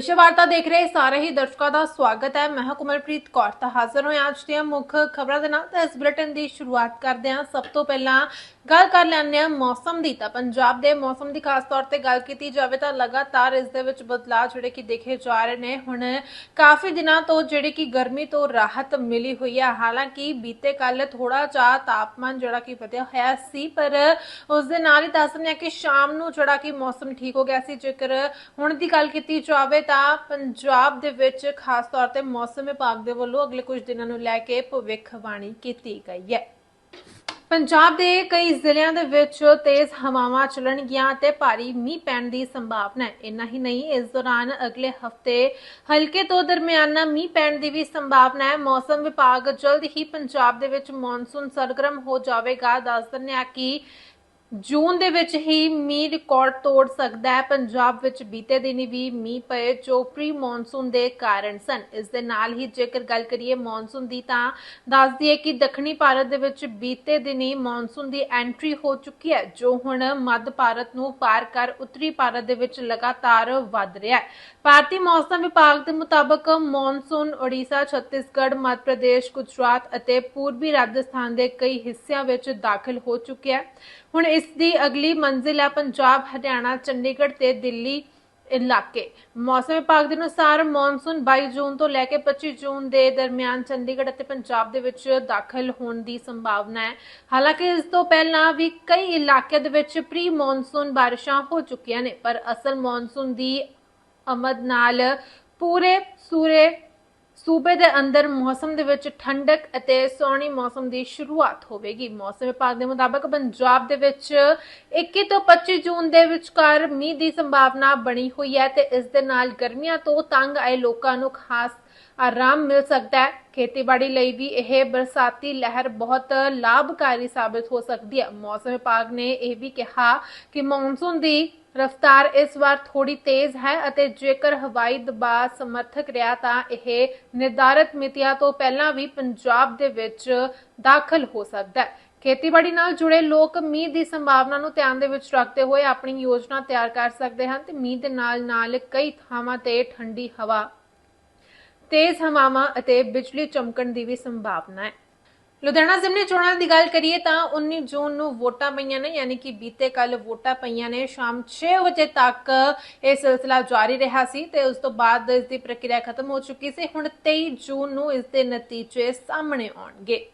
ਵਿਸ਼ਵ ਵਾਰਤਾ ਦੇਖ ਰਹੇ ਸਾਰੇ ਹੀ ਦਰਸ਼ਕਾਂ ਦਾ ਸਵਾਗਤ ਹੈ। ਮੈਂ ਕੁਮਲਪ੍ਰੀਤ ਕੌਰ। ਤਾਂ ਹਾਜ਼ਰ ਹੋਇਆ ਅੱਜ ਦੀਆਂ ਮੁੱਖ ਖਬਰਾਂ ਦੇ ਨਾਲ। ਤਾਂ ਇਸ ਬੁਲੇਟਿਨ ਦੀ ਸ਼ੁਰੂਆਤ ਕਰਦੇ ਹਾਂ। ਸਭ ਤੋਂ ਪਹਿਲਾਂ ਗੱਲ ਕਰ ਲੈਂਦੇ ਹਾਂ ਮੌਸਮ ਦੀ ਤਾਂ ਪੰਜਾਬ ਦੇ ਮੌਸਮ ਦੀ ਖਾਸ ਤੌਰ ਤੇ ਗੱਲ ਕੀਤੀ ਜਾਵੇ ਤਾਂ ਲਗਾਤਾਰ ਇਸ ਦੇ ਵਿੱਚ ਬਦਲਾਅ ਜਿਹੜੇ ਕਿ ਦੇਖੇ ਜਾ ਰਹੇ ਨੇ। ਹੁਣ ਕਾਫੀ ਦਿਨਾਂ ਤੋਂ ਜਿਹੜੀ ਕਿ ਗਰਮੀ ਤੋਂ ਰਾਹਤ ਮਿਲੀ ਹੋਈ ਹੈ। ਹਾਲਾਂਕਿ ਬੀਤੇ ਕੱਲ ਥੋੜਾ ਜਿਹਾ ਤਾਪਮਾਨ ਜਿਹੜਾ ਕਿ ਵਧਿਆ ਹੋਇਆ ਸੀ, ਪਰ ਉਸ ਦੇ ਨਾਲ ਹੀ ਦੱਸ ਦਿੰਦੇ ਹਾਂ ਕਿ ਸ਼ਾਮ ਨੂੰ ਜਿਹੜਾ ਕਿ ਮੌਸਮ ਠੀਕ ਹੋ ਗਿਆ ਸੀ। ਜੇਕਰ ਹੁਣ ਦੀ ਗੱਲ ਕੀਤੀ ਜਾਵੇ ਤਾਂ ਪੰਜਾਬ ਦੇ ਵਿੱਚ ਖਾਸ ਤੌਰ ਤੇ ਮੌਸਮ ਵਿਭਾਗ ਦੇ ਵੱਲੋਂ ਅਗਲੇ ਕੁਝ ਦਿਨਾਂ ਨੂੰ ਲੈ ਕੇ ਭਵਿੱਖਬਾਣੀ ਕੀਤੀ ਗਈ ਹੈ। ਪੰਜਾਬ ਦੇ ਕਈ ਜ਼ਿਲ੍ਹਿਆਂ ਦੇ ਵਿੱਚ ਤੇਜ਼ ਹਵਾਵਾਂ ਚੱਲਣਗੀਆਂ ਤੇ ਭਾਰੀ ਮੀਂਹ ਪੈਣ ਦੀ ਸੰਭਾਵਨਾ ਹੈ। ਇੰਨਾ ਹੀ ਨਹੀਂ, ਇਸ ਦੌਰਾਨ ਅਗਲੇ ਹਫ਼ਤੇ ਹਲਕੇ ਤੋਂ ਦਰਮਿਆਨਾ ਮੀਂਹ ਪੈਣ ਦੀ ਵੀ ਸੰਭਾਵਨਾ ਹੈ। ਮੌਸਮ ਵਿਭਾਗ ਜਲਦ ਹੀ ਪੰਜਾਬ ਦੇ ਵਿੱਚ ਮੌਨਸੂਨ ਸਰਗਰਮ ਹੋ ਜਾਵੇਗਾ। ਦੱਸ ਦਿੰਦੇ ਹਾਂ ਕਿ ਜੂਨ ਦੇ ਵਿੱਚ ਹੀ ਮੀਂਹ ਰਿਕਾਰਡ ਤੋੜ ਸਕਦਾ ਹੈ। ਪੰਜਾਬ ਵਿੱਚ ਬੀਤੇ ਦਿਨੀ ਵੀ ਮੀਂਹ ਪਏ ਜੋ ਪ੍ਰੀ ਮੌਨਸੂਨ ਦੇ ਕਾਰਨ ਸਨ। ਇਸ ਦੇ ਨਾਲ ਹੀ ਜੇਕਰ ਗੱਲ ਕਰੀਏ ਮੌਨਸੂਨ ਦੀ ਤਾਂ ਦੱਸ ਦਈਏ ਕਿ ਦੱਖਣੀ ਭਾਰਤ ਦੇ ਵਿੱਚ ਬੀਤੇ ਦਿਨੀ ਮੌਨਸੂਨ ਦੀ ਐਂਟਰੀ ਹੋ ਚੁੱਕੀ ਹੈ, ਜੋ ਹੁਣ ਮੱਧ ਭਾਰਤ ਨੂੰ ਪਾਰ ਕਰ ਉੱਤਰੀ ਭਾਰਤ ਦੇ ਵਿੱਚ ਲਗਾਤਾਰ ਵੱਧ ਰਿਹਾ ਹੈ। ਭਾਰਤੀ ਮੌਸਮ ਵਿਭਾਗ ਦੇ ਮੁਤਾਬਕ ਮੌਨਸੂਨ ਓਡੀਸ਼ਾ ਛੱਤੀਸਗੜ੍ਹ, ਮੱਧ ਪ੍ਰਦੇਸ਼, ਗੁਜਰਾਤ ਅਤੇ ਪੂਰਬੀ ਰਾਜਸਥਾਨ ਦੇ ਕਈ ਹਿੱਸਿਆਂ ਵਿੱਚ ਦਾਖਲ ਹੋ ਚੁੱਕਿਆ ਹੈ। ਹੁਣ ਇਸ ਦੀ ਅਗਲੀ ਮੰਜ਼ਿਲ ਹੈ ਪੰਜਾਬ, ਹਰਿਆਣਾ, ਚੰਡੀਗੜ੍ਹ ਤੇ ਦਿੱਲੀ ਇਲਾਕੇ। ਮੌਸਮ ਵਿਭਾਗ ਦੇ ਅਨੁਸਾਰ ਮੌਨਸੂਨ 22 ਜੂਨ ਤੋਂ ਲੈ ਕੇ 25 ਜੂਨ ਦੇ ਦਰਮਿਆਨ ਚੰਡੀਗੜ੍ਹ ਅਤੇ ਪੰਜਾਬ ਦੇ ਵਿੱਚ ਦਾਖਲ ਹੋਣ ਦੀ ਸੰਭਾਵਨਾ ਹੈ। ਹਾਲਾਂਕਿ ਇਸ ਤੋਂ ਪਹਿਲਾਂ ਵੀ ਕਈ ਇਲਾਕਿਆਂ ਦੇ ਵਿੱਚ ਪ੍ਰੀ ਮੌਨਸੂਨ ਬਾਰਿਸ਼ਾਂ ਹੋ ਚੁੱਕੀਆਂ ਨੇ, ਪਰ ਅਸਲ ਮੌਨਸੂਨ ਦੀ ਆਮਦ ਨਾਲ ਪੂਰੇ ਸੂਰੇ ਸੂਬੇ ਦੇ ਅੰਦਰ ਮੌਸਮ ਦੇ ਵਿੱਚ ਠੰਡਕ ਅਤੇ ਸੋਹਣੀ ਮੌਸਮ ਦੀ ਸ਼ੁਰੂਆਤ ਹੋਵੇਗੀ। ਮੌਸਮ ਵਿਭਾਗ ਦੇ ਮੁਤਾਬਕ ਪੰਜਾਬ ਦੇ ਵਿੱਚ 21 ਤੋਂ 25 ਜੂਨ ਦੇ ਵਿਚਕਾਰ ਮੀਂਹ ਦੀ ਸੰਭਾਵਨਾ ਬਣੀ ਹੋਈ ਹੈ ਤੇ ਇਸ ਦੇ ਨਾਲ ਗਰਮੀਆਂ ਤੋਂ ਤੰਗ ਆਏ ਲੋਕਾਂ ਨੂੰ ਖਾਸ ਆਰਾਮ ਮਿਲ ਸਕਦਾ ਹੈ। ਖੇਤੀਬਾੜੀ ਲਈ ਵੀ ਇਹ ਬਰਸਾਤੀ ਲਹਿਰ ਬਹੁਤ ਲਾਭਕਾਰੀ ਸਾਬਿਤ ਹੋ ਸਕਦੀ ਹੈ। ਮੌਸਮ ਵਿਭਾਗ ਨੇ ਇਹ ਵੀ ਕਿਹਾ ਕਿ ਮੌਨਸੂਨ ਦੀ ਰਫ਼ਤਾਰ ਇਸ ਵਾਰ ਥੋੜੀ ਤੇਜ਼ ਹੈ ਅਤੇ ਜੇਕਰ ਹਵਾਈ ਦਬਾਅ ਸਮਰਥਕ ਰਿਹਾ ਤਾਂ ਇਹ ਨਿਰਧਾਰਤ ਮਿਤੀਆਂ ਤੋਂ ਪਹਿਲਾਂ ਵੀ ਪੰਜਾਬ ਦੇ ਵਿੱਚ ਦਾਖਲ ਹੋ ਸਕਦਾ ਹੈ। ਖੇਤੀਬਾੜੀ ਨਾਲ ਜੁੜੇ ਲੋਕ ਮੀਂਹ ਦੀ ਸੰਭਾਵਨਾ ਨੂੰ ਧਿਆਨ ਦੇ ਵਿੱਚ ਰੱਖਦੇ ਹੋਏ ਆਪਣੀ ਯੋਜਨਾ ਤਿਆਰ ਕਰ ਸਕਦੇ ਹਨ ਤੇ ਮੀਂਹ ਦੇ ਨਾਲ ਨਾਲ ਕਈ ਥਾਵਾਂ ਤੇ ਠੰਡੀ ਹਵਾ, ਤੇਜ਼ ਹਵਾਵਾਂ ਅਤੇ ਬਿਜਲੀ ਚਮਕਣ ਦੀ ਵੀ ਸੰਭਾਵਨਾ ਹੈ। ਲੁਧਿਆਣਾ ਜ਼ਿਮਨੀ ਚੋਣਾਂ ਦੀ ਗੱਲ ਕਰੀਏ ਤਾਂ 19 ਜੂਨ ਨੂੰ ਵੋਟਾਂ ਪਈਆਂ ਨੇ, ਯਾਨੀ ਕਿ ਬੀਤੇ ਕੱਲ ਵੋਟਾਂ ਪਈਆਂ ਨੇ। ਸ਼ਾਮ 6 ਵਜੇ ਤੱਕ ਇਹ ਸਿਲਸਿਲਾ ਜਾਰੀ ਰਿਹਾ ਸੀ ਤੇ ਉਸ ਤੋਂ ਬਾਅਦ ਇਸ ਦੀ ਪ੍ਰਕਿਰਿਆ ਖਤਮ ਹੋ ਚੁੱਕੀ ਸੀ। ਹੁਣ 23 ਜੂਨ ਨੂੰ ਇਸ ਦੇ ਨਤੀਜੇ ਸਾਹਮਣੇ ਆਉਣਗੇ।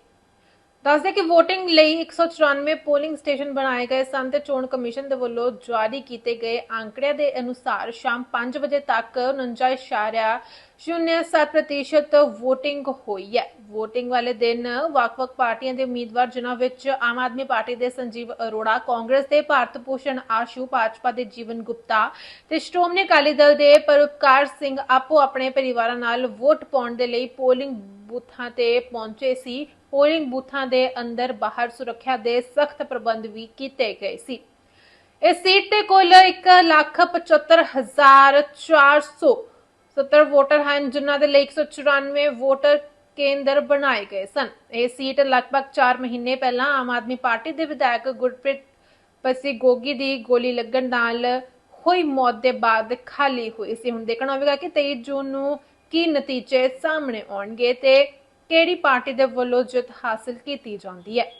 ਦੱਸਦੇ ਕਿ ਵੋਟਿੰਗ ਲਈ 194 ਪੋਲਿੰਗ ਸਟੇਸ਼ਨ ਬਣਾਏ ਗਏ ਸਨ ਤੇ ਚੋਣ ਕਮਿਸ਼ਨ ਦੇ ਵੱਲੋਂ ਜਾਰੀ ਕੀਤੇ ਗਏ ਅੰਕੜਿਆਂ ਦੇ ਅਨੁਸਾਰ ਸ਼ਾਮ 5 ਵਜੇ ਤੱਕ 49.07% VOTING ਹੋਈ ਹੈ। VOTING ਵਾਲੇ ਦਿਨ ਵੱਖ-ਵੱਖ ਪਾਰਟੀਆਂ ਦੇ ਉਮੀਦਵਾਰ, ਜਿਨ੍ਹਾਂ ਵਿੱਚ ਆਮ ਆਦਮੀ ਪਾਰਟੀ ਦੇ ਸੰਜੀਵ ਅਰੋੜਾ, ਕਾਂਗਰਸ ਦੇ ਭਾਰਤ ਭੂਸ਼ਣ ਆਸ਼ੂ, ਭਾਜਪਾ ਦੇ ਜੀਵਨ ਗੁਪਤਾ ਤੇ ਸ਼੍ਰੋਮਣੀ ਅਕਾਲੀ ਦਲ ਦੇ ਪਰਉਪਕਾਰ ਸਿੰਘ ਆਪੋ ਆਪਣੇ ਪਰਿਵਾਰਾਂ ਨਾਲ ਵੋਟ ਪਾਉਣ ਦੇ ਲਈ ਪੋਲਿੰਗ ਬੂਥਾਂ ਤੇ ਪਹੁੰਚੇ ਸੀ। ਪੋਲਿੰਗ ਬੂਥਾਂ ਦੇ ਅੰਦਰ ਬਾਹਰ ਸੁਰੱਖਿਆ ਦੇ ਸਖਤ ਪ੍ਰਬੰਧ ਵੀ ਕੀਤੇ ਗਏ ਸੀ। ਇਸ ਸੀਟ ਤੇ ਕੁੱਲ 170470 ਵੋਟਰ ਹਨ, ਜਿਨ੍ਹਾਂ ਦੇ ਲਈ 194 ਵੋਟਰ ਕੇਂਦਰ ਬਣਾਏ ਗਏ ਸਨ। ਇਹ ਸੀਟ ਲਗਭਗ 4 ਮਹੀਨੇ ਪਹਿਲਾਂ ਆਮ ਆਦਮੀ ਪਾਰਟੀ ਦੇ ਵਿਧਾਇਕ ਗੁਰਪ੍ਰੀਤ ਪਸੀ ਗੋਗੀ ਦੀ ਗੋਲੀ ਲੱਗਣ ਨਾਲ ਹੋਈ ਮੌਤ ਦੇ ਬਾਅਦ ਖਾਲੀ ਹੋਈ ਸੀ। ਹੁਣ ਦੇਖਣਾ ਹੋਵੇਗਾ ਕਿ 23 ਜੂਨ ਨੂੰ ਕੀ ਨਤੀਜੇ ਸਾਹਮਣੇ ਆਉਣਗੇ ਤੇ ਕਿਹੜੀ ਪਾਰਟੀ ਦੇ ਵੱਲੋਂ ਜਿੱਤ ਹਾਸਲ ਕੀਤੀ ਜਾਂਦੀ ਹੈ?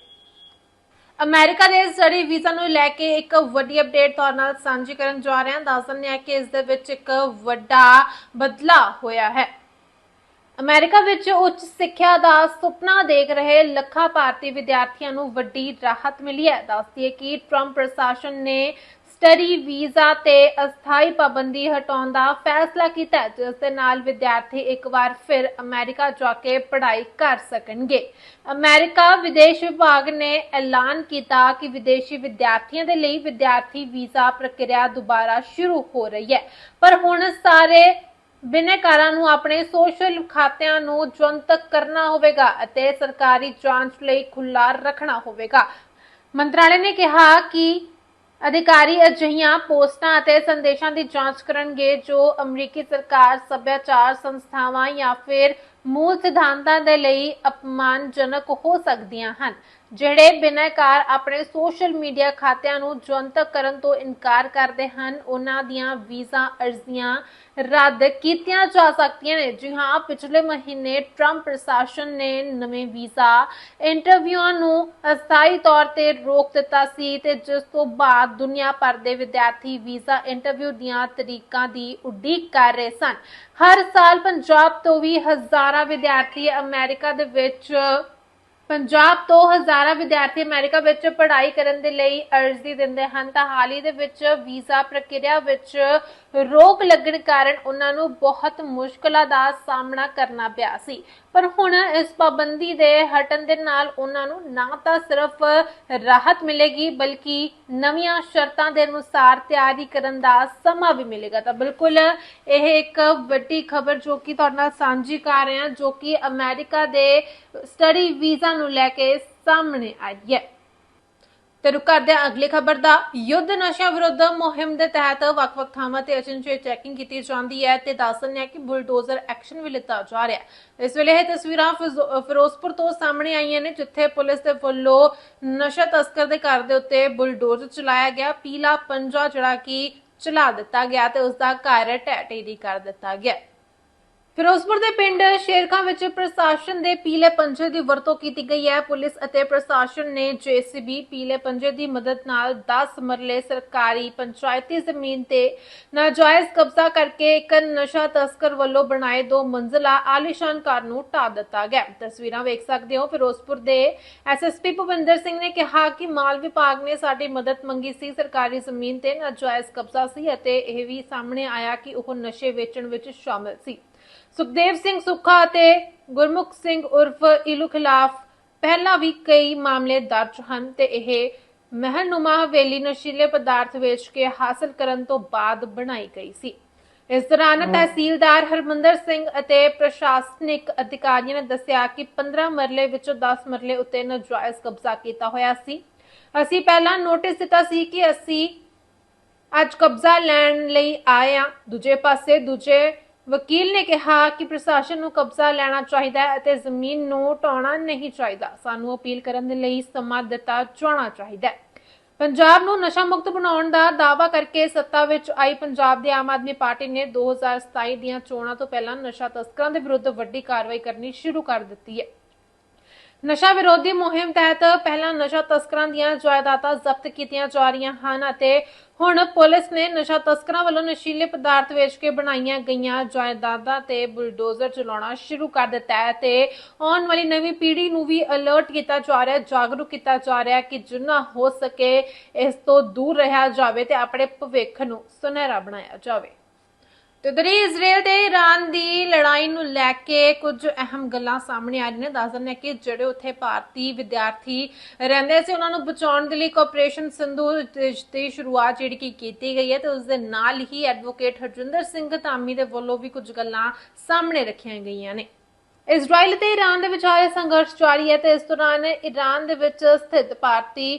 ਅਮਰੀਕਾ ਦੇ ਸਟੱਡੀ ਵੀਜ਼ਾ ਨੂੰ ਲੈ ਕੇ ਇੱਕ ਵੱਡੀ ਅਪਡੇਟ ਤੁਹਾਡੇ ਨਾਲ ਸਾਂਝੀ ਕਰਨ ਜਾ ਰਹੇ। ਹਾਂ ਦੱਸ ਦਿੰਦੇ ਹਾਂ ਕਿ ਇਸ ਦੇ ਵਿੱਚ ਇੱਕ ਵੱਡਾ ਬਦਲਾਅ ਹੋਇਆ ਹੈ। ਅਮਰੀਕਾ ਵਿੱਚ ਉੱਚ ਸਿੱਖਿਆ ਦਾ ਸੁਪਨਾ ਦੇਖ ਰਹੇ ਲੱਖਾਂ ਭਾਰਤੀ ਵਿਦਿਆਰਥੀਆਂ ਨੂੰ ਵੱਡੀ ਰਾਹਤ ਮਿਲੀ ਹੈ। ਦੱਸਦੀ ਹੈ ਕਿ ਟਰੰਪ ਪ੍ਰਸ਼ਾਸਨ ਨੇ ਸਟੱਡੀ ਵੀਜ਼ਾ ਤੇ ਅਸਥਾਈ ਪਾਬੰਦੀ ਹਟਾਉਣ ਦਾ ਫੈਸਲਾ ਕੀਤਾ ਹੈ, ਜਿਸ ਦੇ ਨਾਲ ਵਿਦਿਆਰਥੀ ਇੱਕ ਵਾਰ ਫਿਰ ਅਮਰੀਕਾ ਜਾ ਕੇ ਪੜ੍ਹਾਈ ਕਰ ਸਕਣਗੇ। ਅਮਰੀਕਾ ਵਿਦੇਸ਼ ਵਿਭਾਗ ਨੇ ਐਲਾਨ ਕੀਤਾ ਕਿ ਵਿਦੇਸ਼ੀ ਵਿਦਿਆਰਥੀਆਂ ਦੇ ਲਈ ਵਿਦਿਆਰਥੀ ਵੀਜ਼ਾ ਪ੍ਰਕਿਰਿਆ ਦੁਬਾਰਾ ਸ਼ੁਰੂ ਹੋ ਰਹੀ ਹੈ। ਪਰ ਹੁਣ ਸਾਰੇ ਬਿਨੈਕਾਰਾਂ ਨੂੰ ਆਪਣੇ ਸੋਸ਼ਲ ਖਾਤਿਆਂ ਨੂੰ ਜਨਤਕ ਕਰਨਾ ਹੋਵੇਗਾ ਅਤੇ ਸਰਕਾਰੀ ਜਾਂਚ ਲਈ ਖੁੱਲਾ ਰੱਖਣਾ ਹੋਵੇਗਾ। ਮੰਤਰਾਲੇ ਨੇ ਕਿਹਾ ਕਿ ਅਧਿਕਾਰੀ ਅਜਿਹੀਆਂ ਪੋਸਟਾਂ ਅਤੇ ਸੰਦੇਸ਼ਾਂ ਦੀ ਜਾਂਚ ਕਰਨਗੇ ਜੋ ਅਮਰੀਕੀ ਸਰਕਾਰ, ਸੱਭਿਆਚਾਰ ਸੰਸਥਾਵਾਂ ਜਾਂ ਫਿਰ ਮੂਲ ਸਿਧਾਂਤਾਂ ਦੇ ਲਈ ਅਪਮਾਨਜਨਕ ਹੋ ਸਕਦੀਆਂ ਹਨ। ਜਿਹੜੇ ਬਿਨੈਕਾਰ ਆਪਣੇ ਸੋਸ਼ਲ ਮੀਡੀਆ ਖਾਤਿਆਂ ਨੂੰ ਜਨਤਕ ਕਰਨ ਤੋਂ ਇਨਕਾਰ ਕਰਦੇ ਹਨ, ਉਹਨਾਂ ਦੀਆਂ ਵੀਜ਼ਾ ਅਰਜ਼ੀਆਂ ਰੱਦ ਕੀਤੀਆਂ ਜਾ ਸਕਦੀਆਂ ਨੇ। ਜੀ ਹਾਂ, ਪਿਛਲੇ ਮਹੀਨੇ ਟਰੰਪ ਪ੍ਰਸ਼ਾਸਨ ਨੇ ਨਵੇਂ ਵੀਜ਼ਾ ਇੰਟਰਵਿਊਆਂ ਨੂੰ ਅਸਥਾਈ ਤੌਰ ਤੇ ਰੋਕ ਦਿੱਤਾ ਸੀ ਤੇ ਜਿਸ ਤੋਂ ਬਾਅਦ ਦੁਨੀਆ ਭਰ ਦੇ ਵਿਦਿਆਰਥੀ ਵੀਜ਼ਾ ਇੰਟਰਵਿਊ ਦੀਆਂ ਤਰੀਕਾਂ ਦੀ ਉਡੀਕ ਕਰ ਰਹੇ ਸਨ। ਹਰ ਸਾਲ ਪੰਜਾਬ ਤੋਂ ਵੀ ਹਜ਼ਾਰਾਂ ਵਿਦਿਆਰਥੀ ਅਮਰੀਕਾ ਦੇ ਵਿੱਚ ਪੰਜਾਬ ਤੋਂ ਹਜ਼ਾਰਾਂ ਵਿਦਿਆਰਥੀ ਅਮਰੀਕਾ ਵਿੱਚ ਪੜ੍ਹਾਈ ਕਰਨ ਦੇ ਲਈ ਅਰਜ਼ੀ ਦਿੰਦੇ ਹਨ, ਤਾਂ ਹਾਲ ਹੀ ਦੇ ਵਿੱਚ ਵੀਜ਼ਾ ਪ੍ਰਕਿਰਿਆ ਵਿੱਚ ਰੋਕ ਲੱਗਣ ਕਾਰਨ ਉਹਨਾਂ ਨੂੰ ਬਹੁਤ ਮੁਸ਼ਕਲਾਂ ਦਾ ਸਾਹਮਣਾ ਕਰਨਾ ਪਿਆ ਸੀ। ਪਰ ਹੁਣ ਇਸ ਪਾਬੰਦੀ ਦੇ ਹਟਣ ਦੇ ਨਾਲ ਉਹਨਾਂ ਨੂੰ ਨਾ ਤਾਂ ਸਿਰਫ ਰਾਹਤ ਮਿਲੇਗੀ, ਬਲਕਿ ਨਵੀਆਂ ਸ਼ਰਤਾਂ ਦੇ ਅਨੁਸਾਰ ਤਿਆਰੀ ਕਰਨ ਦਾ ਸਮਾਂ ਵੀ ਮਿਲੇਗਾ। ਤਾਂ ਬਿਲਕੁਲ ਇਹ ਇੱਕ ਵੱਡੀ ਖਬਰ ਜੋ ਕਿ ਤੁਹਾਡੇ ਨਾਲ ਸਾਂਝੀ ਕਰ ਰਹੇ ਹਾਂ, ਜੋ ਕਿ ਅਮਰੀਕਾ ਦੇ ਸਟੱਡੀ ਵੀਜ਼ਾ ਨੂੰ ਲੈ ਕੇ ਸਾਹਮਣੇ ਆਈ ਹੈ। ਤੇ ਰੁਕ ਕਰਦੇ ਹਾਂ ਅਗਲੀ ਖਬਰ ਦਾ। ਯੁੱਧ ਨਸ਼ਾ ਵਿਰੁੱਧ ਮੁਹਿੰਮ ਦੇ ਤਹਿਤ ਵੱਖ-ਵੱਖ ਥਾਵਾਂ ਤੇ ਅਚਨਚੇਤ ਚੈਕਿੰਗ ਕੀਤੀ ਜਾਂਦੀ ਹੈ ਤੇ ਦੱਸਣ ਹੈ ਕਿ ਬੁਲਡੋਜ਼ਰ ਐਕਸ਼ਨ ਵੀ ਲਿੱਤਾ ਜਾ ਰਿਹਾ ਹੈ। ਇਸ ਵੇਲੇ ਇਹ ਤਸਵੀਰਾਂ ਫਿਜ਼ੋ- ਫਿਰੋਜ਼ਪੁਰ ਤੋਂ ਸਾਹਮਣੇ ਆਈਆਂ ਨੇ, ਜਿੱਥੇ ਪੁਲਿਸ ਦੇ ਵੱਲੋਂ ਨਸ਼ਾ ਤਸਕਰ ਦੇ ਘਰ ਦੇ ਉੱਤੇ ਬੁਲਡੋਜ਼ਰ ਚਲਾਇਆ ਗਿਆ, ਪੀਲਾ ਪੰਜਾ ਜਿਹੜਾ ਕਿ ਚਲਾ ਦਿੱਤਾ ਗਿਆ ਤੇ ਉਸ ਦਾ ਘਰ ਢਹਿ ਢੇਰੀ ਕਰ ਦਿੱਤਾ ਗਿਆ। ਫਿਰੋਜ਼ਪੁਰ ਦੇ ਪਿੰਡ ਸ਼ੇਰਖਾਂ ਵਿੱਚ ਪ੍ਰਸ਼ਾਸਨ ਦੇ ਪੀਲੇ ਪੰਜੇ ਦੀ ਵਰਤੋਂ ਕੀਤੀ ਗਈ ਹੈ। ਪੁਲਿਸ ਅਤੇ ਪ੍ਰਸ਼ਾਸਨ ਨੇ ਜੀਸੀਬੀ ਪੀਲੇ ਪੰਜੇ ਦੀ ਮਦਦ ਨਾਲ 10 ਮਰਲੇ ਸਰਕਾਰੀ ਪੰਚਾਇਤੀ ਜ਼ਮੀਨ ਤੇ ਨਾਜਾਇਜ਼ ਕਬਜ਼ਾ ਕਰਕੇ ਇੱਕ ਨਸ਼ਾ ਤਸਕਰ ਵੱਲੋਂ ਬਣਾਏ ਦੋ ਮੰਜ਼ਲਾ ਆਲੀਸ਼ਾਨ ਘਰ ਨੂੰ ਢਾ ਦਿੱਤਾ ਗਿਆ। ਤਸਵੀਰਾਂ ਵੇਖ ਸਕਦੇ ਹੋ। ਫਿਰੋਜ਼ਪੁਰ ਦੇ ਐਸਐਸਪੀ ਭੁਪਿੰਦਰ ਸਿੰਘ ਨੇ ਕਿਹਾ ਕਿ ਮਾਲ ਵਿਭਾਗ ਨੇ ਸਾਡੀ ਮਦਦ ਮੰਗੀ ਸੀ, ਸਰਕਾਰੀ ਜ਼ਮੀਨ ਤੇ ਨਾਜਾਇਜ਼ ਕਬਜ਼ਾ ਸੀ ਅਤੇ ਇਹ ਵੀ ਸਾਹਮਣੇ ਆਇਆ ਕਿ ਉਹ ਨਸ਼ੇ ਵੇਚਣ ਵਿੱਚ ਸ਼ਾਮਲ ਸੀ। ਸੁਖਦੇਵ ਸਿੰਘ ਸੁੱਖਾ ਅਤੇ ਗੁਰਮੁਖ ਸਿੰਘ ਉਰਫ ਇਲੂ ਖਿਲਾਫ ਪਹਿਲਾਂ ਵੀ ਕਈ ਮਾਮਲੇ ਦਰਜ ਹਨ ਤੇ ਇਹ ਮਹਿਨੁਮਾ ਹਵੇਲੀ ਨਸ਼ੀਲੇ ਪਦਾਰਥ ਵੇਚ ਕੇ ਹਾਸਲ ਕਰਨ ਤੋਂ ਬਾਅਦ ਬਣਾਈ ਗਈ ਸੀ। ਇਸ ਦੌਰਾਨ ਤਹਿਸੀਲਦਾਰ ਹਰਮੰਦਰ ਸਿੰਘ ਅਤੇ ਪ੍ਰਸ਼ਾਸਨਿਕ ਅਧਿਕਾਰੀਆਂ ਨੇ ਦੱਸਿਆ ਕਿ 15 ਮਰਲੇ ਵਿੱਚੋਂ 10 ਮਰਲੇ ਉੱਤੇ ਨਾਜਾਇਜ਼ ਕਬਜ਼ਾ ਕੀਤਾ ਹੋਇਆ ਸੀ। ਅਸੀਂ ਪਹਿਲਾਂ ਨੋਟਿਸ ਦਿੱਤਾ ਸੀ ਕਿ ਅਸੀਂ ਅੱਜ ਕਬਜ਼ਾ ਲੈਣ ਲਈ ਆਏ ਆ ਦੂਜੇ ਪਾਸੇ ਦੂਜੇ ਵਕੀਲ ਨੇ ਕਿਹਾ ਕਿ ਪ੍ਰਸ਼ਾਸਨ ਨੂੰ ਕਬਜ਼ਾ ਲੈਣਾ ਚਾਹੀਦਾ ਹੈ ਅਤੇ ਜ਼ਮੀਨ ਨੂੰ ਢਾਉਣਾ ਨਹੀਂ ਚਾਹੀਦਾ। ਸਾਨੂੰ ਅਪੀਲ ਕਰਨ ਦੇ ਲਈ ਸਮਾਂ ਦਿੱਤਾ ਜਾਣਾ ਚਾਹੀਦਾ ਹੈ। ਪੰਜਾਬ ਨੂੰ ਨਸ਼ਾ ਮੁਕਤ ਬਣਾਉਣ ਦਾ ਦਾਅਵਾ ਕਰਕੇ ਸੱਤਾ ਵਿੱਚ ਆਈ ਪੰਜਾਬ ਦੀ ਆਮ ਆਦਮੀ ਪਾਰਟੀ ਨੇ 2027 ਦੀਆਂ ਚੋਣਾਂ ਤੋਂ ਪਹਿਲਾਂ ਨਸ਼ਾ ਤਸਕਰਾਂ ਦੇ ਵਿਰੁੱਧ ਵੱਡੀ ਕਾਰਵਾਈ ਕਰਨੀ ਸ਼ੁਰੂ ਕਰ ਦਿੱਤੀ ਹੈ। ਨਸ਼ਾ ਵਿਰੋਧੀ ਮੁਹਿੰਮ ਤਹਿਤ ਪਹਿਲਾਂ ਨਸ਼ਾ ਤਸਕਰਾਂ ਦੀਆਂ ਜਾਇਦਾਦਾਂ ਜ਼ਬਤ ਕੀਤੀਆਂ ਜਾ ਰਹੀਆਂ ਹਨ ਅਤੇ ਹੁਣ ਪੁਲਿਸ ਨੇ ਨਸ਼ਾ ਤਸਕਰਾਂ ਵੱਲੋਂ ਨਸ਼ੀਲੇ ਪਦਾਰਥ ਵੇਚ ਕੇ ਬਣਾਈਆਂ ਗਈਆਂ ਜਾਇਦਾਦਾਂ ਤੇ ਬੁਲਡੋਜ਼ਰ ਚਲਾਉਣਾ ਸ਼ੁਰੂ ਕਰ ਦਿੱਤਾ ਹੈ ਤੇ ਆਉਣ ਵਾਲੀ ਨਵੀਂ ਪੀੜ੍ਹੀ ਨੂੰ ਵੀ ਅਲਰਟ ਕੀਤਾ ਜਾ ਰਿਹਾ ਹੈ ਜਾਗਰੂਕ ਕੀਤਾ ਜਾ ਰਿਹਾ ਹੈ ਕਿ ਜਿੰਨਾ ਹੋ ਸਕੇ ਇਸ ਤੋਂ ਦੂਰ ਰਹਿਆ ਜਾਵੇ ਤੇ ਆਪਣੇ ਭਵਿੱਖ ਨੂੰ ਸੁਨਹਿਰਾ ਬਣਾਇਆ ਜਾਵੇ। ਤੇ ਉਧਰ ਇਜ਼ਰਾਈਲ ਤੇ ਈਰਾਨ ਦੀ ਲੜਾਈ ਨੂੰ ਲੈ ਕੇ ਕੁਝ ਅਹਿਮ ਗੱਲਾਂ ਸਾਹਮਣੇ ਆ ਰਹੀਆਂ ਨੇ। ਦੱਸ ਦਿੰਦੇ ਕਿ ਜਿਹੜੇ ਉੱਥੇ ਭਾਰਤੀ ਵਿਦਿਆਰਥੀ ਰਹਿੰਦੇ ਸੀ, ਉਹਨਾਂ ਨੂੰ ਬਚਾਉਣ ਦੇ ਲਈ ਆਪਰੇਸ਼ਨ ਸਿੰਧੂ ਦੀ ਸ਼ੁਰੂਆਤ ਜਿਹੜੀ ਕਿ ਕੀਤੀ ਗਈ ਹੈ ਤੇ ਉਸ ਦੇ ਨਾਲ ਹੀ ਐਡਵੋਕੇਟ ਹਰਜਿੰਦਰ ਸਿੰਘ ਧਾਮੀ ਦੇ ਵੱਲੋਂ ਵੀ ਕੁਝ ਗੱਲਾਂ ਸਾਹਮਣੇ ਰੱਖੀਆਂ ਗਈਆਂ ਨੇ। ਇਜ਼ਰਾਈਲ ਤੇ ਈਰਾਨ ਦੇ ਵਿਚਾਲੇ ਸੰਘਰਸ਼ ਜਾਰੀ ਹੈ ਤੇ ਇਸ ਦੌਰਾਨ ਈਰਾਨ ਦੇ ਵਿੱਚ ਸਥਿਤ ਭਾਰਤੀ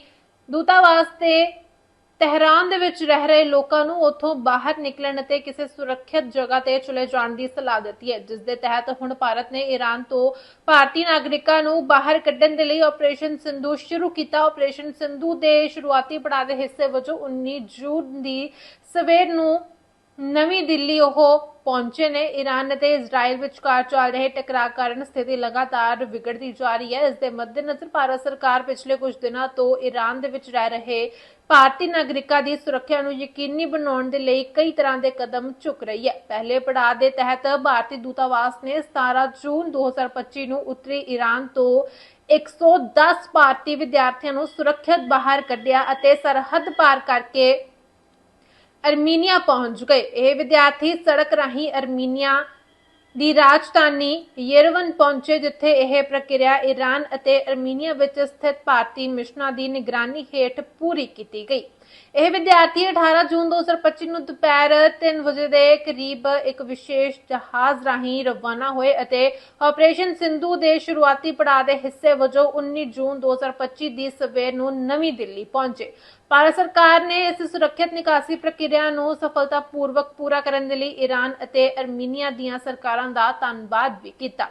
ਦੂਤਾਵਾਸ ਤੇ ਤਹਿਰਾਨ ਦੇ ਵਿੱਚ ਰਹਿ ਰਹੇ ਲੋਕਾਂ ਨੂੰ ਉੱਥੋਂ ਬਾਹਰ ਨਿਕਲਣ ਅਤੇ ਕਿਸੇ ਸੁਰੱਖਿਅਤ ਜਗ੍ਹਾ ਤੇ ਚਲੇ ਜਾਣ ਦੀ ਸਲਾਹ ਦਿੱਤੀ ਹੈ, ਜਿਸ ਦੇ ਤਹਿਤ ਹੁਣ ਭਾਰਤ ਨੇ ਈਰਾਨ ਤੋਂ ਭਾਰਤੀ ਨਾਗਰਿਕਾਂ ਨੂੰ ਬਾਹਰ ਕੱਢਣ ਦੇ ਲਈ ਆਪਰੇਸ਼ਨ ਸਿੰਧੂ ਸ਼ੁਰੂ ਕੀਤਾ। ਆਪਰੇਸ਼ਨ ਸਿੰਧੂ ਦੇ ਸ਼ੁਰੂਆਤੀ ਪੜਾਅ ਦੇ ਹਿੱਸੇ ਵਜੋਂ 19 ਜੂਨ ਦੀ ਸਵੇਰ ਨੂੰ ਨਵੀਂ ਦਿੱਲੀ ਉਹ ਪਹੁੰਚੇ ਨੇ। ਈਰਾਨ ਅਤੇ ਇਜ਼ਰਾਈਲ ਵਿਚਕਾਰ ਚੱਲ ਰਹੇ ਟਕਰਾਅ ਕਾਰਨ ਸਥਿਤੀ ਲਗਾਤਾਰ ਵਿਗੜਦੀ ਜਾ ਰਹੀ ਹੈ। ਇਸ ਦੇ ਮੱਦੇਨਜ਼ਰ ਭਾਰਤ ਸਰਕਾਰ ਪਿਛਲੇ ਕੁਝ ਦਿਨਾਂ ਤੋਂ ਈਰਾਨ ਦੇ ਵਿੱਚ ਰਹਿ ਰਹੇ ਭਾਰਤੀ ਨਾਗਰਿਕਾਂ ਦੀ ਸੁਰੱਖਿਆ ਨੂੰ ਯਕੀਨੀ ਬਣਾਉਣ ਦੇ ਲਈ ਕਈ ਤਰ੍ਹਾਂ ਦੇ ਕਦਮ ਚੁੱਕ ਰਹੀ ਹੈ। ਪਹਿਲੇ ਪੜਾਅ ਦੇ ਤਹਿਤ ਭਾਰਤੀ ਦੂਤਾਵਾਸ ਨੇ 17 ਜੂਨ 2025 ਨੂੰ ਉੱਤਰੀ ਈਰਾਨ ਤੋਂ 110 ਭਾਰਤੀ ਵਿਦਿਆਰਥੀਆਂ ਨੂੰ ਸੁਰੱਖਿਅਤ ਬਾਹਰ ਕੱਢਿਆ ਅਤੇ ਸਰਹੱਦ ਪਾਰ ਕਰਕੇ ਅਰਮੀਨੀਆ ਪਹੁੰਚ ਗਏ। ਇਹ ਵਿਦਿਆਰਥੀ ਸੜਕ ਰਾਹੀਂ ਅਰਮੀਨੀਆ ਦੀ ਰਾਜਧਾਨੀ ਯੇਰਵਨ ਪਹੁੰਚੇ, ਜਿੱਥੇ ਇਹ ਪ੍ਰਕਿਰਿਆ ਈਰਾਨ ਅਤੇ ਅਰਮੀਨੀਆ ਵਿੱਚ ਸਥਿਤ ਭਾਰਤੀ ਮਿਸ਼ਨਾਂ ਦੀ ਨਿਗਰਾਨੀ ਹੇਠ ਪੂਰੀ ਕੀਤੀ ਗਈ। ਇਹ ਵਿਦਿਆਰਥੀ 18 ਜੂਨ 2025 ਨੂੰ ਦੁਪਹਿਰ 3 ਵਜੇ ਦੇ ਕਰੀਬ ਇੱਕ ਵਿਸ਼ੇਸ਼ ਜਹਾਜ਼ ਰਾਹੀਂ ਰਵਾਨਾ ਹੋਏ ਅਤੇ ਆਪਰੇਸ਼ਨ ਸਿੰਧੂ ਦੇ ਸ਼ੁਰੂਆਤੀ ਪੜਾਅ ਦੇ ਹਿੱਸੇ ਵਜੋਂ 19 ਜੂਨ 2025 ਦੀ ਸਵੇਰ ਨੂੰ ਨਵੀਂ ਦਿੱਲੀ ਪਹੁੰਚੇ। ਭਾਰਤ ਸਰਕਾਰ ਨੇ ਇਸ ਸੁਰੱਖਿਅਤ ਨਿਕਾਸੀ ਪ੍ਰਕਿਰਿਆ ਨੂੰ ਸਫਲਤਾਪੂਰਵਕ ਪੂਰਾ ਕਰਨ ਦੇ ਲਈ ਈਰਾਨ ਅਤੇ ਅਰਮੀਨੀਆ ਦੀਆਂ ਸਰਕਾਰਾਂ ਦਾ ਧੰਨਵਾਦ ਵੀ ਕੀਤਾ।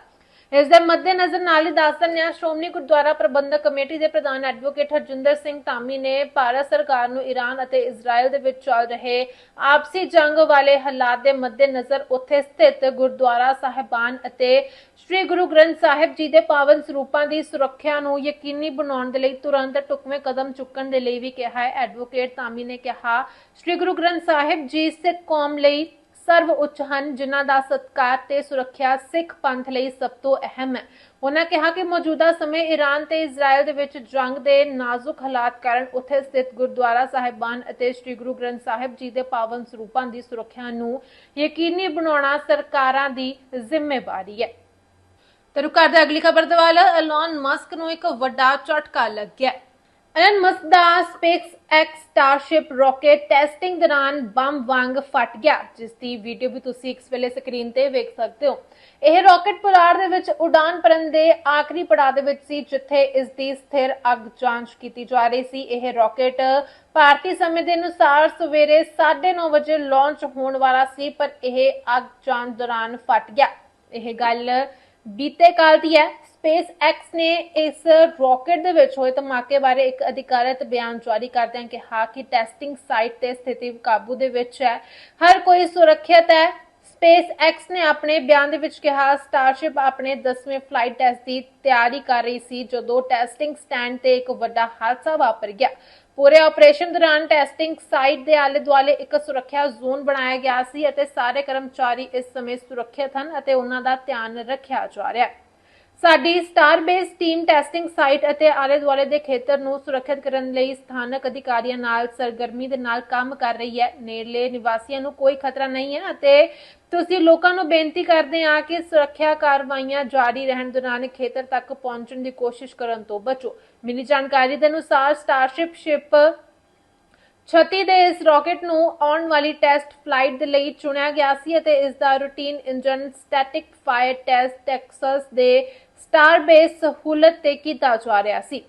ਇਸ ਦੇ ਮੱਦੇਨਜ਼ਰ ਨਾਲ ਹੀ ਦੱਸ ਦਿੰਦੇ ਸ਼੍ਰੋਮਣੀ ਗੁਰਦੁਆਰਾ ਪ੍ਰਬੰਧਕ ਕਮੇਟੀ ਦੇ ਪ੍ਰਧਾਨ ਐਡਵੋਕੇਟ ਹਰਜਿੰਦਰ ਸਿੰਘ ਧਾਮੀ ਨੇ ਭਾਰਤ ਸਰਕਾਰ ਨੂੰ ਈਰਾਨ ਅਤੇ ਇਜ਼ਰਾਈਲ ਦੇ ਵਿੱਚ ਚੱਲ ਰਹੇ ਆਪਸੀ ਜੰਗ ਵਾਲੇ ਹਾਲਾਤ ਦੇ ਮੱਦੇਨਜ਼ਰ ਉੱਥੇ ਸਥਿਤ ਗੁਰਦੁਆਰਾ ਸਾਹਿਬਾਨ ਅਤੇ ਸ੍ਰੀ ਗੁਰੂ ਗ੍ਰੰਥ ਸਾਹਿਬ ਜੀ ਦੇ ਪਾਵਨ ਸਰੂਪਾਂ ਦੀ ਸੁਰੱਖਿਆ ਨੂੰ ਯਕੀਨੀ ਬਣਾਉਣ ਦੇ ਲਈ ਤੁਰੰਤ ਟੁਕਵੇਂ ਕਦਮ ਚੁੱਕਣ ਦੇ ਲਈ ਵੀ ਕਿਹਾ ਹੈ। ਐਡਵੋਕੇਟ ਧਾਮੀ ਨੇ ਕਿਹਾ, ਸ੍ਰੀ ਗੁਰੂ ਗ੍ਰੰਥ ਸਾਹਿਬ ਜੀ ਸਿੱਖ ਕੌਮ ਲਈ ਸਰਵ ਉੱਚ ਹਨ, ਜਿਨ੍ਹਾਂ ਦਾ ਸਤਕਾਰ ਤੇ ਸੁਰੱਖਿਆ ਸਿੱਖ ਪੰਥ ਲਈ ਸਭ ਤੋਂ ਅਹਿਮ ਹੈ। ਉਹਨਾਂ ਕਿਹਾ ਕਿ ਮੌਜੂਦਾ ਸਮੇਂ ਈਰਾਨ ਤੇ ਇਜ਼ਰਾਈਲ ਦੇ ਵਿੱਚ ਜੰਗ ਦੇ ਨਾਜ਼ੁਕ ਹਾਲਾਤ ਕਾਰਨ ਉੱਥੇ ਸਥਿਤ ਗੁਰਦੁਆਰਾ ਸਾਹਿਬਾਨ ਅਤੇ ਸ੍ਰੀ ਗੁਰੂ ਗ੍ਰੰਥ ਸਾਹਿਬ ਜੀ ਦੇ ਪਾਵਨ ਸਰੂਪਾਂ ਦੀ ਸੁਰੱਖਿਆ ਨੂੰ ਯਕੀਨੀ ਬਣਾਉਣਾ ਸਰਕਾਰਾਂ ਦੀ ਜ਼ਿੰਮੇਵਾਰੀ ਹੈ। ਤੇ ਰੁਕ ਅਗਲੀ ਖਬਰ ਦੇ ਐਲਨ ਮਸਕ ਨੂੰ ਇੱਕ ਵੱਡਾ ਝਟਕਾ ਲੱਗਿਆ। ਐਲਨ ਮਸਕ ਦਾ SpaceX Starship rocket testing ਦੌਰਾਨ ਬੰਬ ਵਾਂਗ ਫਟ ਗਿਆ, ਜਿਸ ਦੀ ਵੀਡੀਓ ਵੀ ਤੁਸੀਂ ਇਸ ਵੇਲੇ ਸਕਰੀਨ ਤੇ ਵੇਖ ਸਕਦੇ ਹੋ। ਇਹ ਰਾਕੇਟ ਪੁਲਾੜ ਦੇ ਵਿੱਚ ਉਡਾਨ ਭਰਨ ਦੇ ਆਖਰੀ ਪੜਾਅ ਦੇ ਵਿੱਚ ਸੀ, ਜਿੱਥੇ ਇਸ ਦੀ ਸਥਿਰ ਅੱਗ ਜਾਂਚ ਕੀਤੀ ਜਾ ਰਹੀ ਸੀ। ਇਹ ਰਾਕੇਟ ਭਾਰਤੀ ਸਮੇਂ ਦੇ ਅਨੁਸਾਰ ਸਵੇਰੇ 9:30 ਵਜੇ ਲਾਂਚ ਹੋਣ ਵਾਲਾ ਸੀ, ਪਰ ਇਹ ਅੱਗ ਜਾਂਚ ਦੌਰਾਨ ਫਟ ਗਿਆ। ਇਹ ਗੱਲ ਬੀਤੇ ਕਾਲ ਦੀ ਹੈ ਸਪੇਸ ਐਕਸ ਨੇ ਇਸ ਰਾਕੇਟ ਦੇ ਵਿੱਚ ਹੋਏ ਧਮਾਕੇ ਬਾਰੇ ਇੱਕ ਅਧਿਕਾਰਤ ਬਿਆਨ ਜਾਰੀ ਕਰਦਿਆਂ ਕਿਹਾ ਕਿ ਟੈਸਟਿੰਗ ਸਾਈਟ ਤੇ ਸਥਿਤੀ ਕਾਬੂ ਦੇ ਵਿੱਚ ਹੈ। ਹਰ ਕੋਈ ਸੁਰੱਖਿਅਤ ਹੈ। ਸਪੇਸ ਐਕਸ ਨੇ ਆਪਣੇ ਬਿਆਨ ਦੇ ਵਿੱਚ ਕਿਹਾ ਸਟਾਰਸ਼ਿਪ ਆਪਣੇ 10ਵੇਂ ਫਲਾਈਟ ਟੈਸਟ ਦੀ ਤਿਆਰੀ ਕਰ ਰਹੀ ਸੀ, ਜਦੋਂ ਟੈਸਟਿੰਗ ਸਟੈਂਡ ਤੇ ਇੱਕ ਵੱਡਾ ਹਾਦਸਾ ਵਾਪਰ ਗਿਆ। ਪੂਰੇ ਆਪਰੇਸ਼ਨ ਦੌਰਾਨ ਟੈਸਟਿੰਗ ਸਾਈਟ ਦੇ ਆਲੇ ਦੁਆਲੇ ਇੱਕ ਸੁਰੱਖਿਆ ਜ਼ੋਨ ਬਣਾਇਆ ਗਿਆ ਸੀ ਅਤੇ ਸਾਰੇ ਕਰਮਚਾਰੀ ਇਸ ਸਮੇਂ ਸੁਰੱਖਿਅਤ ਹਨ ਅਤੇ ਉਹਨਾਂ ਦਾ ਧਿਆਨ ਰੱਖਿਆ ਜਾ ਰਿਹਾ ਹੈ। ਸਾਡੀ Starbase team testing site ਅਤੇ ਆਲੇ ਦੁਆਲੇ ਦੇ ਖੇਤਰ ਨੂੰ ਸੁਰੱਖਿਅਤ ਕਰਨ ਲਈ ਸਥਾਨਕ ਅਧਿਕਾਰੀਆਂ ਨਾਲ ਸਰਗਰਮੀ ਦੇ ਨਾਲ ਕੰਮ ਕਰ ਰਹੀ ਹੈ। ਨੇੜਲੇ ਨਿਵਾਸੀਆਂ ਨੂੰ ਕੋਈ ਖਤਰਾ ਨਹੀਂ ਹੈ ਅਤੇ ਤੁਸੀਂ ਲੋਕਾਂ ਨੂੰ ਬੇਨਤੀ ਕਰਦੇ ਹਾਂ ਕਿ ਸੁਰੱਖਿਆ ਕਾਰਵਾਈਆਂ ਜਾਰੀ ਰਹਿਣ ਦੌਰਾਨ ਖੇਤਰ ਤੱਕ ਪਹੁੰਚਣ ਦੀ ਕੋਸ਼ਿਸ਼ ਕਰਨ ਤੋਂ ਬਚੋ। ਮਿਲੀ ਜਾਣਕਾਰੀ ਦੇ ਅਨੁਸਾਰ ਸਟਾਰਸ਼ਿਪ ਸ਼ਿਪ 36 ਦੇ ਇਸ ਰਾਕੇਟ ਨੂੰ ਆਉਣ ਵਾਲੀ ਟੈਸਟ ਫਲਾਈਟ ਦੇ ਲਈ ਚੁਣਿਆ ਗਿਆ ਸੀ ਅਤੇ ਇਸ ਦਾ routine engine static fire test Texas ਦੇ ਸਟਾਰ ਬੇਸ ਸਹੂਲਤ ਤੇ ਕੀਤਾ ਜਾ ਰਿਹਾ ਸੀ।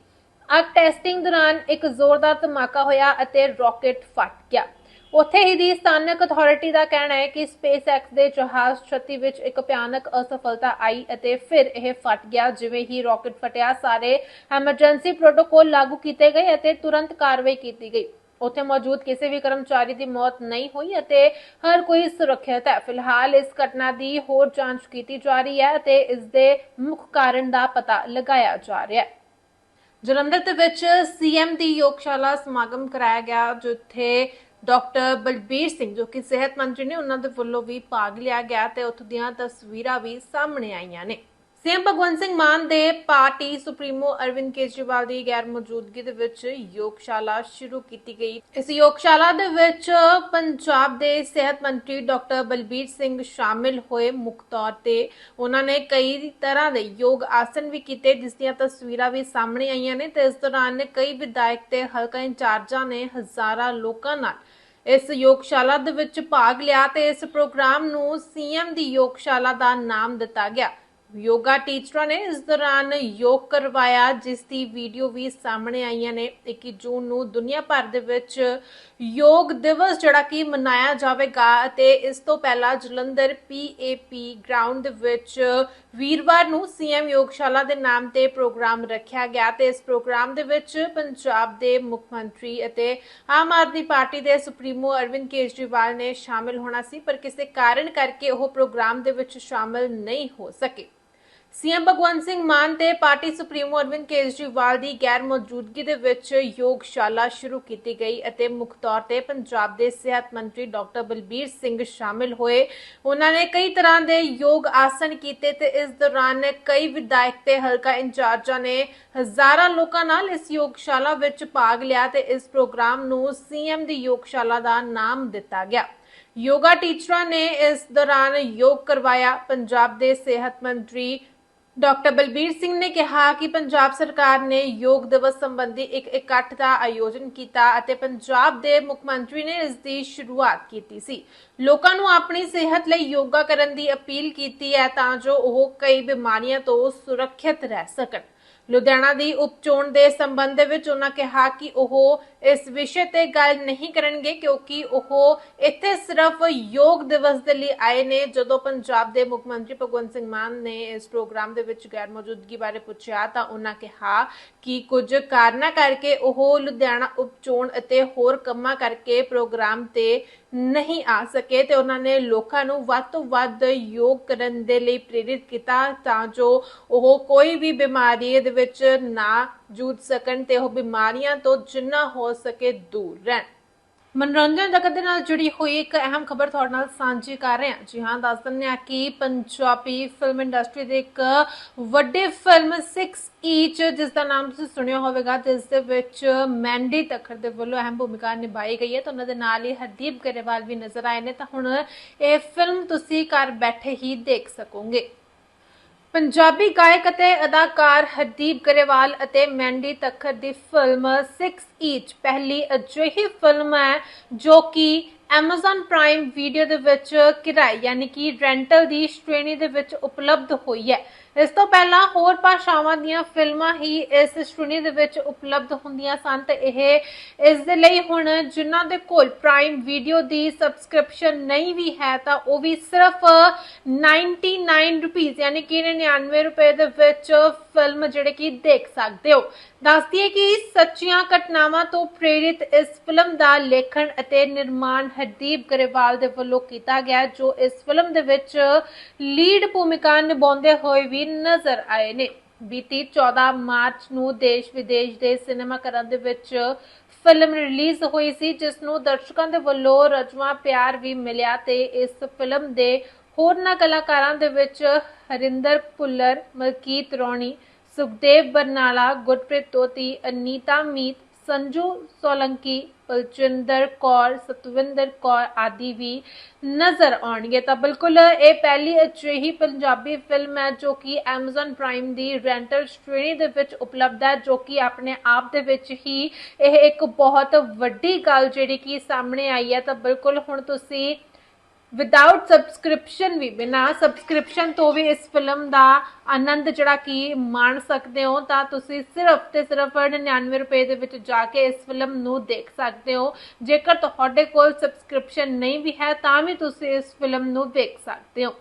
ਅੱਗ ਟੈਸਟਿੰਗ ਦੌਰਾਨ ਇੱਕ ਜ਼ੋਰਦਾਰ ਧਮਾਕਾ ਹੋਇਆ ਅਤੇ ਰਾਕੇਟ ਫਟ ਗਿਆ। ਉੱਥੇ ਹੀ ਦੀ ਸਥਾਨਕ ਅਥਾਰਟੀ ਦਾ ਕਹਿਣਾ ਹੈ ਕਿ SpaceX ਦੇ ਜਹਾਜ਼ 36 ਵਿੱਚ ਇੱਕ ਭਿਆਨਕ ਅਸਫਲਤਾ ਆਈ ਅਤੇ ਫਿਰ ਇਹ ਫਟ ਗਿਆ, ਜਿਵੇਂ ਹੀ ਰਾਕੇਟ ਫਟਿਆ। ਸਾਰੇ ਐਮਰਜੈਂਸੀ ਪ੍ਰੋਟੋਕੋਲ ਲਾਗੂ ਕੀਤੇ ਗਏ ਅਤੇ ਤੁਰੰਤ ਕਾਰਵਾਈ ਕੀਤੀ ਗਈ। ਉੱਥੇ ਮੌਜੂਦ ਕਿਸੇ ਵੀ ਕਰਮਚਾਰੀ ਦੀ ਮੌਤ ਨਹੀਂ ਹੋਈ ਅਤੇ ਹਰ ਕੋਈ ਸੁਰੱਖਿਅਤ ਹੈ। ਫਿਲਹਾਲ ਇਸ ਘਟਨਾ ਦੀ ਹੋਰ ਜਾਂਚ ਕੀਤੀ ਜਾ ਰਹੀ ਹੈ ਅਤੇ ਇਸ ਦੇ ਮੁੱਖ ਕਾਰਨ ਦਾ ਪਤਾ ਲਗਾਇਆ ਜਾ ਰਿਹਾ ਹੈ। ਜਲੰਧਰ ਦੇ ਵਿੱਚ ਸੀਐਮ ਦੀ ਯੋਗਸ਼ਾਲਾ ਸਮਾਗਮ ਕਰਾਇਆ ਗਿਆ, ਜਿੱਥੇ ਡਾਕਟਰ ਬਲਬੀਰ ਸਿੰਘ, ਜੋ ਕਿ ਸਿਹਤ ਮੰਤਰੀ ਨੇ, ਉਹਨਾਂ ਦੇ ਵੱਲੋਂ ਵੀ ਭਾਗ ਲਿਆ ਗਿਆ ਤੇ ਉੱਥੋਂ ਦੀਆਂ ਤਸਵੀਰਾਂ ਵੀ ਸਾਹਮਣੇ ਆਈਆਂ ਨੇ। ਸੀਐਮ ਭਗਵੰਤ ਸਿੰਘ ਮਾਨ ਦੇ ਪਾਰਟੀ ਸੁਪਰੀਮੋ ਅਰਵਿੰਦ ਕੇਜਰੀਵਾਲ ਦੀ ਗੈਰ ਮੌਜੂਦਗੀ ਦੇ ਵਿੱਚ ਯੋਗਸ਼ਾਲਾ ਸ਼ੁਰੂ ਕੀਤੀ ਗਈ। ਇਸ ਯੋਗਸ਼ਾਲਾ ਦੇ ਵਿੱਚ ਪੰਜਾਬ ਦੇ ਸਿਹਤ ਮੰਤਰੀ ਡਾਕਟਰ ਬਲਬੀਰ ਸਿੰਘ ਸ਼ਾਮਿਲ ਹੋਏ। ਮੁੱਖ ਤੌਰ ਤੇ ਉਹਨਾਂ ਨੇ ਕਈ ਤਰ੍ਹਾਂ ਦੇ ਯੋਗ ਆਸਨ ਵੀ ਕੀਤੇ, ਜਿਸ ਦੀਆਂ ਤਸਵੀਰਾਂ ਵੀ ਸਾਹਮਣੇ ਆਈਆਂ ਨੇ ਤੇ ਇਸ ਦੌਰਾਨ ਕਈ ਵਿਧਾਇਕ ਤੇ ਹਲਕਾ ਇੰਚਾਰਜਾਂ ਨੇ ਹਜ਼ਾਰਾਂ ਲੋਕਾਂ ਨਾਲ ਇਸ ਯੋਗਸ਼ਾਲਾ ਦੇ ਵਿੱਚ ਭਾਗ ਲਿਆ ਤੇ ਇਸ ਪ੍ਰੋਗਰਾਮ ਨੂੰ ਸੀਐਮ ਦੀ ਯੋਗਸ਼ਾਲਾ ਦਾ ਨਾਮ ਦਿੱਤਾ ਗਿਆ। ਯੋਗਾ ਟੀਚਰਾਂ ਨੇ ਇਸ ਦੌਰਾਨ ਯੋਗ ਕਰਵਾਇਆ, ਜਿਸ ਦੀ ਵੀਡੀਓ ਵੀ ਸਾਹਮਣੇ ਆਈਆਂ ਨੇ 21 ਜੂਨ ਨੂੰ ਦੁਨੀਆ ਭਰ ਦੇ ਵਿੱਚ ਯੋਗ ਦਿਵਸ ਜਿਹੜਾ ਕਿ ਮਨਾਇਆ ਜਾਵੇਗਾ ਅਤੇ ਇਸ ਤੋਂ ਪਹਿਲਾਂ ਜਲੰਧਰ ਪੀਏਪੀ ਗਰਾਊਂਡ ਦੇ ਵਿੱਚ ਵੀਰਵਾਰ ਨੂੰ ਸੀਐਮ ਯੋਗਸ਼ਾਲਾ ਦੇ ਨਾਮ ਤੇ ਪ੍ਰੋਗਰਾਮ ਰੱਖਿਆ ਗਿਆ ਤੇ ਇਸ ਪ੍ਰੋਗਰਾਮ ਦੇ ਵਿੱਚ ਪੰਜਾਬ ਦੇ ਮੁੱਖ ਮੰਤਰੀ ਅਤੇ ਆਮ ਆਦਮੀ ਪਾਰਟੀ ਦੇ ਸੁਪਰੀਮੋ ਅਰਵਿੰਦ ਕੇਜਰੀਵਾਲ ਨੇ ਸ਼ਾਮਿਲ ਹੋਣਾ ਸੀ, ਪਰ ਕਿਸੇ ਕਾਰਨ ਕਰਕੇ ਉਹ ਪ੍ਰੋਗਰਾਮ ਦੇ ਵਿੱਚ ਸ਼ਾਮਿਲ ਨਹੀਂ ਹੋ ਸਕੇ। ਸੀਐਮ ਭਗਵੰਤ ਸਿੰਘ ਮਾਨ ਤੇ ਪਾਰਟੀ ਸੁਪਰੀਮੋ ਅਰਵਿੰਦ ਕੇਜਰੀਵਾਲ ਦੀ ਗੈਰ ਮੌਜੂਦਗੀ ਦੇ ਵਿੱਚ ਯੋਗਸ਼ਾਲਾ ਸ਼ੁਰੂ ਕੀਤੀ ਗਈ ਅਤੇ ਮੁੱਖ ਤੌਰ ਤੇ ਪੰਜਾਬ ਦੇ ਸਿਹਤ ਮੰਤਰੀ ਡਾਕਟਰ ਬਲਬੀਰ ਸਿੰਘ ਸ਼ਾਮਿਲ ਹੋਏ। ਉਹਨਾਂ ਨੇ ਕਈ ਤਰ੍ਹਾਂ ਦੇ ਯੋਗ ਆਸਨ ਕੀਤੇ ਤੇ ਇਸ ਦੌਰਾਨ ਕਈ ਵਿਧਾਇਕ ਤੇ ਹਲਕਾ ਇੰਚਾਰਜਾਂ ਨੇ ਹਜ਼ਾਰਾਂ ਲੋਕਾਂ ਨਾਲ ਇਸ ਯੋਗਸ਼ਾਲਾ ਵਿੱਚ ਭਾਗ ਲਿਆ ਤੇ ਇਸ ਪ੍ਰੋਗਰਾਮ ਨੂੰ ਸੀਐਮ ਦੀ ਯੋਗਸ਼ਾਲਾ ਦਾ ਨਾਮ ਦਿੱਤਾ ਗਿਆ। ਯੋਗਾ ਟੀਚਰਾਂ ਨੇ ਇਸ ਦੌਰਾਨ ਯੋਗ ਕਰਵਾਇਆ। ਪੰਜਾਬ ਦੇ ਸਿਹਤ ਮੰਤਰੀ ਡਾਕਟਰ ਬਲਬੀਰ ਸਿੰਘ ਨੇ ਕਿਹਾ ਕਿ ਪੰਜਾਬ ਸਰਕਾਰ ਨੇ ਯੋਗ ਦਿਵਸ ਸੰਬੰਧੀ ਇੱਕ ਇਕੱਠ ਦਾ ਆਯੋਜਨ ਕੀਤਾ ਅਤੇ ਪੰਜਾਬ ਦੇ ਮੁੱਖ ਮੰਤਰੀ ਨੇ ਇਸ ਦੀ ਸ਼ੁਰੂਆਤ ਕੀਤੀ ਸੀ। ਲੋਕਾਂ ਨੂੰ ਆਪਣੀ ਸਿਹਤ ਲਈ ਯੋਗਾ ਕਰਨ ਦੀ ਅਪੀਲ ਕੀਤੀ ਹੈ ਤਾਂ ਜੋ ਉਹ ਕਈ ਬਿਮਾਰੀਆਂ ਤੋਂ ਸੁਰੱਖਿਅਤ ਰਹਿ ਸਕਣ। ਲੁਧਿਆਣਾ ਦੀ ਉਪਚੋਣ ਦੇ ਸੰਬੰਧ ਵਿੱਚ ਉਹਨਾਂ ਕਿਹਾ ਕਿ ਉਹ ਇਸ ਵਿਸ਼ੇ ਤੇ ਗੱਲ ਨਹੀਂ ਕਰਨਗੇ ਕਿਉਂਕਿ ਉਹ ਇੱਥੇ ਸਿਰਫ ਯੋਗ ਦਿਵਸ ਦੇ ਲਈ ਆਏ ਨੇ। ਜਦੋਂ ਪੰਜਾਬ ਦੇ ਮੁੱਖ ਮੰਤਰੀ ਭਗਵੰਤ ਸਿੰਘ ਮਾਨ ਨੇ ਇਸ ਪ੍ਰੋਗਰਾਮ ਦੇ ਵਿੱਚ ਗੈਰ ਮੌਜੂਦਗੀ ਬਾਰੇ ਪੁੱਛਿਆ ਤਾਂ ਉਹਨਾਂ ਕਿਹਾ ਕਿ ਕੁਝ ਕਾਰਨਾਂ ਕਰਕੇ ਉਹ ਲੁਧਿਆਣਾ ਉਪਚੋਣ ਅਤੇ ਹੋਰ ਕੰਮਾਂ ਕਰਕੇ ਪ੍ਰੋਗਰਾਮ ਤੇ ਨਹੀਂ ਆ ਸਕੇ ਤੇ ਉਹਨਾਂ ਨੇ ਲੋਕਾਂ ਨੂੰ ਵੱਧ ਤੋਂ ਵੱਧ ਯੋਗ ਕਰਨ ਦੇ ਲਈ ਪ੍ਰੇਰਿਤ ਕੀਤਾ ਤਾਂ ਜੋ ਉਹ ਕੋਈ ਵੀ ਬਿਮਾਰੀ ਦੇ ਵਿੱਚ ਨਾ ਜੂਝ ਸਕਣ ਤੇ ਉਹ ਬਿਮਾਰੀਆਂ ਤੋਂ ਜਿੰਨਾ ਹੋ ਸਕੇ ਦੂਰ ਰਹਿਣ। ਮਨੋਰੰਜਨ ਜਗਤ ਦੇ ਨਾਲ ਜੁੜੀ ਹੋਈ ਇੱਕ ਅਹਿਮ ਖਬਰ ਤੁਹਾਡੇ ਨਾਲ ਸਾਂਝੀ ਕਰ ਰਹੇ ਹਾਂ। ਜੀ ਹਾਂ, ਦੱਸ ਦਿੰਦੇ ਹਾਂ ਕਿ ਪੰਜਾਬੀ ਫਿਲਮ ਇੰਡਸਟਰੀ ਦੇ ਇੱਕ ਵੱਡੀ ਫਿਲਮ 6 ਈਚ ਜਿਸ ਦਾ ਨਾਮ ਤੁਸੀਂ ਸੁਣਿਆ ਹੋਵੇਗਾ, ਜਿਸ ਦੇ ਵਿੱਚ ਮੈਂਡੀ ਤੱਖਰ ਦੇ ਵੱਲੋਂ ਅਹਿਮ ਭੂਮਿਕਾ ਨਿਭਾਈ ਗਈ ਹੈ ਤੇ ਉਹਨਾਂ ਦੇ ਨਾਲ ਹੀ ਹਰਦੀਪ ਗਰੇਵਾਲ ਵੀ ਨਜ਼ਰ ਆਏ ਨੇ। ਤਾਂ ਹੁਣ ਇਹ ਫਿਲਮ ਤੁਸੀਂ ਘਰ ਬੈਠੇ ਹੀ ਦੇਖ ਸਕੋਗੇ। ਪੰਜਾਬੀ ਗਾਇਕ ਅਤੇ ਅਦਾਕਾਰ ਹਰਦੀਪ ਗਰੇਵਾਲ ਅਤੇ ਮੈਂਡੀ ਤਖਰ ਦੀ ਫਿਲਮ 6 ਈਚ ਪਹਿਲੀ ਅਜਿਹੀ ਫਿਲਮ ਹੈ ਜੋ ਕਿ Amazon Prime Video ਦੇ ਵਿੱਚ ਕਿਰਾਏ, ਯਾਨੀ ਕਿ ਰੈਂਟਲ ਦੀ ਸ਼੍ਰੇਣੀ ਦੇ ਵਿੱਚ ਉਪਲਬਧ ਹੋਈ ਹੈ। ਇਸ ਤੋਂ ਪਹਿਲਾਂ ਹੋਰ ਭਾਸ਼ਾਵਾਂ ਦੀਆਂ ਫਿਲਮਾਂ ਹੀ ਇਸ ਸ਼੍ਰੇਣੀ ਦੇ ਵਿੱਚ ਉਪਲਬਧ ਹੁੰਦੀਆਂ ਸਨ ਤੇ ਇਹ ਇਸ ਦੇ ਲਈ ਹੁਣ ਜਿਨ੍ਹਾਂ ਦੇ ਕੋਲ ਪ੍ਰਾਈਮ ਵੀਡੀਓ ਦੀ ਸਬਸਕ੍ਰਿਪਸ਼ਨ ਨਹੀਂ ਵੀ ਹੈ ਤਾਂ ਉਹ ਵੀ ਸਿਰਫ 99 ਰੁਪਏ ਯਾਨੀ ਕਿ 99 ਰੁਪਏ ਦੇ ਵਿੱਚ ਫਿਲਮ ਜਿਹੜੇ ਕਿ ਦੇਖ ਸਕਦੇ ਹੋ। ਦੱਸਦੀ ਹੈ ਕਿ ਸੱਚੀਆਂ ਘਟਨਾਵਾਂ ਤੋਂ ਪ੍ਰੇਰਿਤ ਇਸ ਫਿਲਮ ਦਾ ਲੇਖਣ ਅਤੇ ਨਿਰਮਾਣ ਹਰਦੀਪ ਗਰੇਵਾਲ ਦੇ ਵੱਲੋਂ ਕੀਤਾ ਗਿਆ, ਜੋ ਇਸ ਫਿਲਮ ਦੇ ਵਿੱਚ ਲੀਡ ਭੂਮਿਕਾ ਨਿਭਾਉਂਦੇ ਹੋਏ ਵੀ ਨਜ਼ਰ ਆਏ ਨੇ। ਬੀਤੀ 14 ਮਾਰਚ ਨੂੰ ਦੇਸ਼ ਵਿਦੇਸ਼ ਦੇ ਸਿਨੇਮਾ ਘਰਾਂ ਦੇ ਵਿੱਚ ਫਿਲਮ ਰਿਲੀਜ਼ ਹੋਈ ਸੀ, ਜਿਸ ਨੂੰ ਦਰਸ਼ਕਾਂ ਦੇ ਵੱਲੋਂ ਰਜਵਾ ਪਿਆਰ ਵੀ ਮਿਲਿਆ ਤੇ ਇਸ ਫਿਲਮ ਦੇ ਹੋਰਨਾਂ ਕਲਾਕਾਰਾਂ ਦੇ ਵਿੱਚ ਹਰਿੰਦਰ ਪੁੱਲਰ ਮਲਕੀਤ ਰੌਣੀ, ਸੁਖਦੇਵ ਬਰਨਾਲਾ, ਗੁਰਪ੍ਰੀਤ ਤੋਤੀ, ਅਨੀਤਾ ਮੀਤ, ਸੰਜੂ ਸੋਲੰਕੀ ਬਲਜਿੰਦਰ ਕੌਰ, ਸਤਵਿੰਦਰ ਕੌਰ ਆਦਿ ਵੀ ਨਜ਼ਰ ਆਉਣਗੇ। ਤਾਂ ਬਿਲਕੁਲ ਇਹ ਪਹਿਲੀ ਅਜਿਹੀ ਪੰਜਾਬੀ ਫਿਲਮ ਹੈ ਜੋ ਕਿ Amazon Prime ਦੀ ਰੈਂਟਲ ਸ਼੍ਰੇਣੀ ਦੇ ਵਿੱਚ ਉਪਲਬਧ ਹੈ, ਜੋ ਕਿ ਆਪਣੇ ਆਪ ਦੇ ਵਿੱਚ ਹੀ ਇਹ ਇੱਕ ਬਹੁਤ ਵੱਡੀ ਗੱਲ ਜਿਹੜੀ ਕਿ ਸਾਹਮਣੇ ਆਈ ਹੈ। ਤਾਂ ਬਿਲਕੁਲ ਹੁਣ ਤੁਸੀਂ ਵਿਦਆਊਟ ਸਬਸਕ੍ਰਿਪਸ਼ਨ ਵੀ, ਬਿਨਾ ਸਬਸਕ੍ਰਿਪਸ਼ਨ ਤੋਂ ਵੀ ਇਸ ਫਿਲਮ ਦਾ ਆਨੰਦ ਜਿਹੜਾ ਕਿ ਮਾਣ ਸਕਦੇ ਹੋ, ਤਾਂ ਤੁਸੀਂ ਸਿਰਫ ਤੇ ਸਿਰਫ 99 ਰੁਪਏ ਦੇ ਵਿੱਚ ਜਾ ਕੇ ਇਸ ਫਿਲਮ ਨੂੰ ਦੇਖ ਸਕਦੇ ਹੋ। ਜੇਕਰ ਤੁਹਾਡੇ ਕੋਲ ਸਬਸਕ੍ਰਿਪਸ਼ਨ ਨਹੀਂ ਵੀ ਹੈ, ਤਾਂ ਵੀ ਤੁਸੀਂ ਇਸ ਫਿਲਮ ਨੂੰ ਦੇਖ ਸਕਦੇ ਹੋ।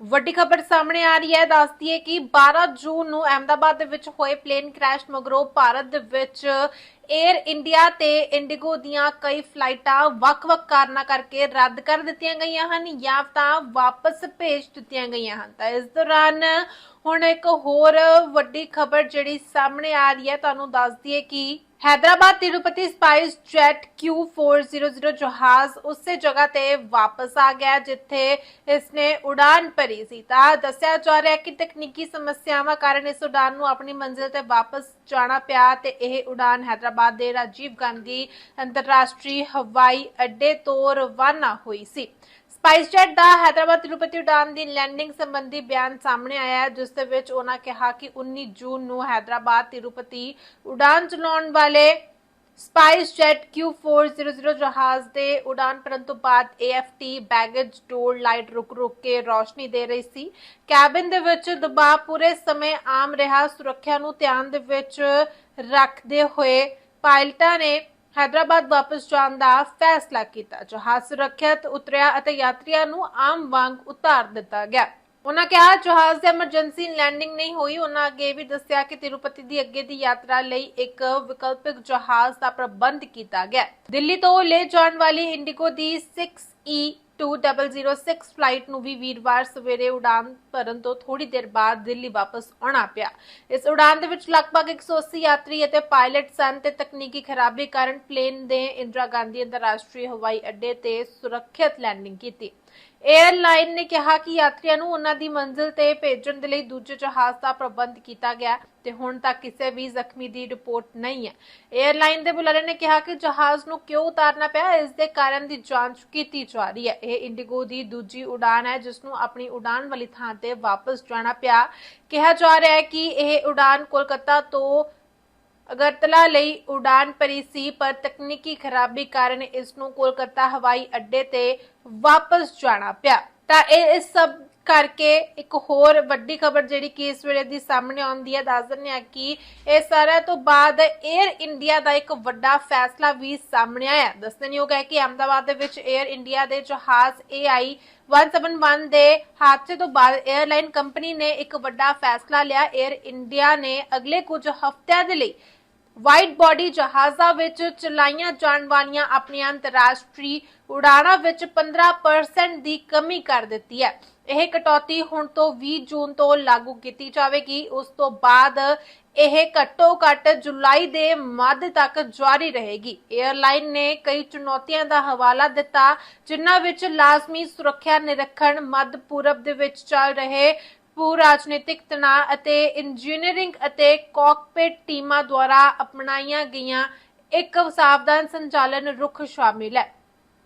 ਵੱਡੀ ਖਬਰ ਸਾਹਮਣੇ ਆ ਰਹੀ ਹੈ। ਦੱਸਦੀ ਹੈ ਕਿ 12 ਜੂਨ ਨੂੰ ਅਹਮਦਾਬਾਦ ਦੇ ਵਿੱਚ ਹੋਏ ਪਲੇਨ ਕ੍ਰੈਸ਼ ਮਗਰੋਂ ਭਾਰਤ ਦੇ ਵਿੱਚ 에ਅਰ ਇੰਡੀਆ ਤੇ ਇੰਡੀਗੋ ਦੀਆਂ ਕਈ ਫਲਾਈਟਾਂ ਵੱਖ-ਵੱਖ ਕਾਰਨਾਂ ਕਰਕੇ ਰੱਦ ਕਰ ਦਿੱਤੀਆਂ ਗਈਆਂ ਹਨ ਜਾਂ ਤਾਂ ਵਾਪਸ ਭੇਜ ਦਿੱਤੀਆਂ ਗਈਆਂ ਹਨ। ਤਾਂ ਇਸ ਦੌਰਾਨ ਹੁਣ ਇੱਕ ਹੋਰ ਵੱਡੀ ਖਬਰ ਜਿਹੜੀ ਸਾਹਮਣੇ ਆ ਰਹੀ ਹੈ। ਤੁਹਾਨੂੰ ਦੱਸਦੀ ਹੈ ਕਿ Hyderabad Tirupati spice jet Q400 ਜਹਾਜ਼ ਉਸੇ ਜਗ੍ਹਾ ਤੇ ਵਾਪਸ ਆ ਗਿਆ ਜਿੱਥੇ ਇਸਨੇ ਉਡਾਨ ਭਰੀ ਸੀ ਤਾਂ ਦੱਸਿਆ ਜਾ ਰਿਹਾ ਹੈ ਕਿ ਤਕਨੀਕੀ ਸਮੱਸਿਆਵਾਂ ਕਾਰਨ ਇਸ ਉਡਾਨ ਨੂੰ ਆਪਣੀ ਮੰਜ਼ਿਲ ਤੇ ਵਾਪਸ ਜਾਣਾ ਪਿਆ ਤੇ ਇਹ ਉਡਾਨ ਹੈਦਰਾਬਾਦ ਦੇ ਰਾਜੀਵ ਗਾਂਧੀ ਅੰਤਰਰਾਸ਼ਟਰੀ ਹਵਾਈ ਅੱਡੇ ਤੋਂ ਰਵਾਨਾ ਹੋਈ ਸੀ ਸਪਾਈਸਜੈਟ ਦਾ ਹੈਦਰਾਬਾਦ ਤਿਰੂਪਤੀ ਉਡਾਨ ਦੀ ਲੈਂਡਿੰਗ ਸੰਬੰਧੀ ਬਿਆਨ ਸਾਹਮਣੇ ਆਇਆ ਹੈ, ਜਿਸ ਦੇ ਵਿੱਚ ਉਹਨਾਂ ਕਿਹਾ ਕਿ 19 ਜੂਨ ਨੂੰ ਹੈਦਰਾਬਾਦ ਤਿਰੂਪਤੀ ਉਡਾਨ ਚਲਾਉਣ ਵਾਲੇ ਸਪਾਈਸਜੈਟ Q400 ਜਹਾਜ਼ ਦੇ ਉਡਾਨ ਭਰਨ ਤੋਂ ਬਾਅਦ AFT ਬੈਗੇਜ ਡੋਰ ਲਾਈਟ ਰੁਕ ਰੁਕ ਕੇ ਰੋਸ਼ਨੀ ਦੇ ਰਹੀ ਸੀ। ਕੈਬਿਨ ਦੇ ਵਿੱਚ ਦਬਾਅ ਪੂਰੇ ਸਮੇਂ ਆਮ ਰਿਹਾ, ਸੁਰੱਖਿਆ ਨੂੰ ਧਿਆਨ ਦੇ ਵਿੱਚ ਰੱਖਦੇ ਹੋਏ ਪਾਇਲਟਾਂ ਨੇ ਹੈਦਰਾਬਾਦ ਵਾਪਸ ਜਾਣ ਦਾ ਫੈਸਲਾ ਕੀਤਾ, ਜਹਾਜ਼ ਸੁਰੱਖਿਅਤ ਉਤਰਿਆ ਅਤੇ ਯਾਤਰੀਆਂ ਨੂੰ ਆਮ ਵਾਂਗ ਉਤਾਰ ਦਿੱਤਾ ਗਿਆ। ਉਹਨਾਂ ਕਿਹਾ, ਜਹਾਜ਼ ਦੀ ਐਮਰਜੈਂਸੀ ਲੈਂਡਿੰਗ ਨਹੀਂ ਹੋਈ। ਉਹਨਾਂ ਅੱਗੇ ਇਹ ਵੀ ਦੱਸਿਆ ਕਿ ਤਿਰੂਪਤੀ ਦੀ ਅੱਗੇ ਦੀ ਯਾਤਰਾ ਲਈ ਇੱਕ ਵਿਕਲਪਿਕ ਜਹਾਜ਼ ਦਾ ਪ੍ਰਬੰਧ ਕੀਤਾ ਗਿਆ। ਦਿੱਲੀ ਤੋਂ ਲੈ ਜਾਣ ਵਾਲੀ ਇੰਡੀਗੋ ਦੀ E 6E 2006 ਫਲਾਈਟ ਨੂੰ ਵੀ ਵੀਰਵਾਰ ਸਵੇਰੇ ਉਡਾਨ ਭਰਨ ਤੋਂ ਥੋੜੀ ਦੇਰ ਬਾਅਦ ਦਿੱਲੀ ਵਾਪਸ ਆਉਣਾ ਪਿਆ। ਇਸ ਉਡਾਨ ਦੇ ਵਿੱਚ ਲਗਭਗ 180 ਯਾਤਰੀ ਅਤੇ ਪਾਇਲਟ ਸਨ ਤੇ ਤਕਨੀਕੀ ਖਰਾਬੀ ਕਾਰਨ ਪਲੇਨ ਦੇ ਇੰਦਰਾ ਗਾਂਧੀ ਅੰਤਰਰਾਸ਼ਟਰੀ ਹਵਾਈ ਅੱਡੇ ਤੇ ਸੁਰੱਖਿਅਤ ਲੈਂਡਿੰਗ ਕੀਤੀ। ਏਅਰਲਾਈਨ ਨੇ ਕਿਹਾ ਕਿ ਯਾਤਰੀਆਂ ਨੂੰ ਉਹਨਾਂ ਦੀ ਮੰਜ਼ਿਲ ਤੇ ਭੇਜਣ ਦੇ ਲਈ ਦੂਜੇ ਜਹਾਜ਼ ਦਾ ਪ੍ਰਬੰਧ ਕੀਤਾ ਗਿਆ ਤੇ ਹੁਣ ਤੱਕ ਕਿਸੇ ਵੀ ਜ਼ਖਮੀ ਦੀ ਰਿਪੋਰਟ ਨਹੀਂ ਹੈ। 에ਅਰਲਾਈਨ ਦੇ ਬੁਲਾਰੇ ਨੇ ਕਿਹਾ ਕਿ ਜਹਾਜ਼ ਨੂੰ ਕਿਉਂ ਉਤਾਰਨਾ ਪਿਆ, ਇਸ ਦੇ ਕਾਰਨ ਦੀ ਜਾਂਚ ਕੀਤੀ ਜਾ ਰਹੀ ਹੈ। ਇਹ ਇੰਡੀਗੋ ਦੀ ਦੂਜੀ ਉਡਾਨ ਹੈ, ਜਿਸ ਨੂੰ ਆਪਣੀ ਉਡਾਨ ਵਾਲੀ ਥਾਂ ਤੇ ਵਾਪਸ ਜਾਣਾ ਪਿਆ। ਕਿਹਾ ਜਾ ਰਿਹਾ ਹੈ ਕਿ ਇਹ ਉਡਾਨ ਕੋਲਕਾਤਾ ਤੋਂ ਅਗਰਤਲਾ ਲਈ ਉਡਾਨ ਭਰੀ ਸੀ, ਪਰ ਤਕਨੀਕੀ ਖਰਾਬੀ ਕਾਰਨ ਇਸ ਨੂੰ ਕੋਲਕਾਤਾ ਹਵਾਈ ਅੱਡੇ ਤੇ ਵਾਪਸ ਜਾਣਾ ਪਿਆ। ਤਾਂ ਇਹ ਇਸ ਸਭ ਕਰਕੇ ਇੱਕ ਹੋਰ ਵੱਡੀ ਖਬਰ ਜਿਹੜੀ ਕਿ ਇਸ ਵੇਲੇ ਦੀ ਸਾਹਮਣੇ ਆਉਂਦੀ ਹੈ, ਦੱਸ ਦਿੰਨੇ ਆ ਕਿ ਇਹ ਸਾਰਾ ਤੋਂ ਬਾਅਦ 에ਅਰ ਇੰਡੀਆ ਦਾ ਇੱਕ ਵੱਡਾ ਫੈਸਲਾ ਵੀ ਸਾਹਮਣੇ ਆਇਆ। ਦੱਸਣਯੋਗ ਹੈ ਕਿ ਅਹਮਦਾਬਾਦ ਦੇ ਵਿੱਚ 에ਅਰ ਇੰਡੀਆ ਦੇ ਜਹਾਜ਼ AI 171 ਦੇ ਹਾਦਸੇ ਤੋਂ ਬਾਅਦ 에ਅਰਲਾਈਨ ਕੰਪਨੀ ਨੇ ਇੱਕ ਵੱਡਾ ਫੈਸਲਾ ਲਿਆ। 에ਅਰ ਇੰਡੀਆ ਨੇ ਅਗਲੇ ਕੁਝ ਹਫ਼ਤਿਆਂ ਦੇ ਲਈ ਵਾਈਟ ਬਾਡੀ ਜਹਾਜ਼ਾਂ ਵਿੱਚ ਚਲਾਈਆਂ ਜਾਣ ਵਾਲੀਆਂ ਆਪਣੀਆਂ ਅੰਤਰਰਾਸ਼ਟਰੀ ਉਡਾਣਾਂ ਵਿੱਚ 15% ਦੀ ਕਮੀ ਕਰ ਦਿੱਤੀ ਹੈ। ਇਹ ਕਟੌਤੀ ਹੁਣ ਤੋਂ 20 ਜੂਨ ਤੋਂ ਲਾਗੂ ਕੀਤੀ ਜਾਵੇਗੀ। ਉਸ ਤੋਂ ਬਾਅਦ ਇਹ ਘੱਟੋ ਘੱਟ ਜੁਲਾਈ ਦੇ ਮੱਧ ਤੱਕ ਜਾਰੀ ਰਹੇਗੀ। 에ਅਰਲਾਈਨ ਨੇ ਕਈ ਚੁਣੌਤੀਆਂ ਦਾ ਹਵਾਲਾ ਦਿੱਤਾ, ਜਿਨ੍ਹਾਂ ਵਿੱਚ ਲਾਜ਼ਮੀ ਸੁਰੱਖਿਆ ਨਿਰੀਖਣ ਮੱਧ ਪੂਰਬ ਦੇ ਵਿੱਚ ਚੱਲ ਰਹੇ ਭੂ ਰਾਜਨੀਤਿਕ ਤਣਾਅ ਅਤੇ ਇੰਜੀਨੀਅਰਿੰਗ ਅਤੇ ਕਾਕਪਿਟ ਟੀਮਾਂ ਦੁਆਰਾ ਅਪਣਾਈਆਂ ਗਈਆਂ ਇੱਕ ਸਾਵਧਾਨ ਸੰਚਾਲਨ ਰੁਖ ਸ਼ਾਮਿਲ ਹੈ।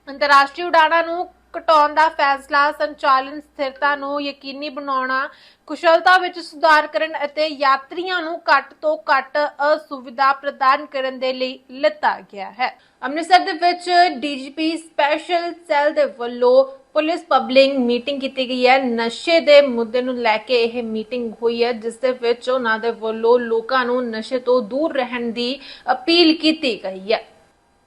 ਅੰਤਰਰਾਸ਼ਟਰੀ ਉਡਾਣਾਂ ਨੂੰ ਘਟਾਉਣ ਦਾ ਫੈਸਲਾ, ਸੰਚਾਲਨ ਸਥਿਰਤਾ ਨੂੰ ਯਕੀਨੀ ਬਣਾਉਣਾ, ਕੁਸ਼ਲਤਾ ਵਿੱਚ ਸੁਧਾਰ ਕਰਨ ਅਤੇ ਯਾਤਰੀਆਂ ਨੂੰ ਘੱਟ ਤੋਂ ਘੱਟ ਅਸੁਵਿਧਾ ਪ੍ਰਦਾਨ ਕਰਨ ਦੇ ਲਈ ਲਿੱਤਾ ਗਿਆ ਹੈ। ਅੰਮ੍ਰਿਤਸਰ ਦੇ ਵਿੱਚ ਡੀਜੀਪੀ ਸਪੈਸ਼ਲ ਸੈੱਲ ਦੇ ਵੱਲੋਂ ਪੁਲਿਸ ਪਬਲਿਕ ਮੀਟਿੰਗ ਕੀਤੀ ਗਈ ਹੈ। ਨਸ਼ੇ ਦੇ ਮੁੱਦੇ ਨੂੰ ਲੈ ਕੇ ਇਹ ਮੀਟਿੰਗ ਹੋਈ ਹੈ, ਜਿਸ ਦੇ ਵਿੱਚ ਉਹਨਾਂ ਦੇ ਵੱਲੋਂ ਲੋਕਾਂ ਨੂੰ ਨਸ਼ੇ ਤੋਂ ਦੂਰ ਰਹਿਣ ਦੀ ਅਪੀਲ ਕੀਤੀ ਗਈ ਹੈ।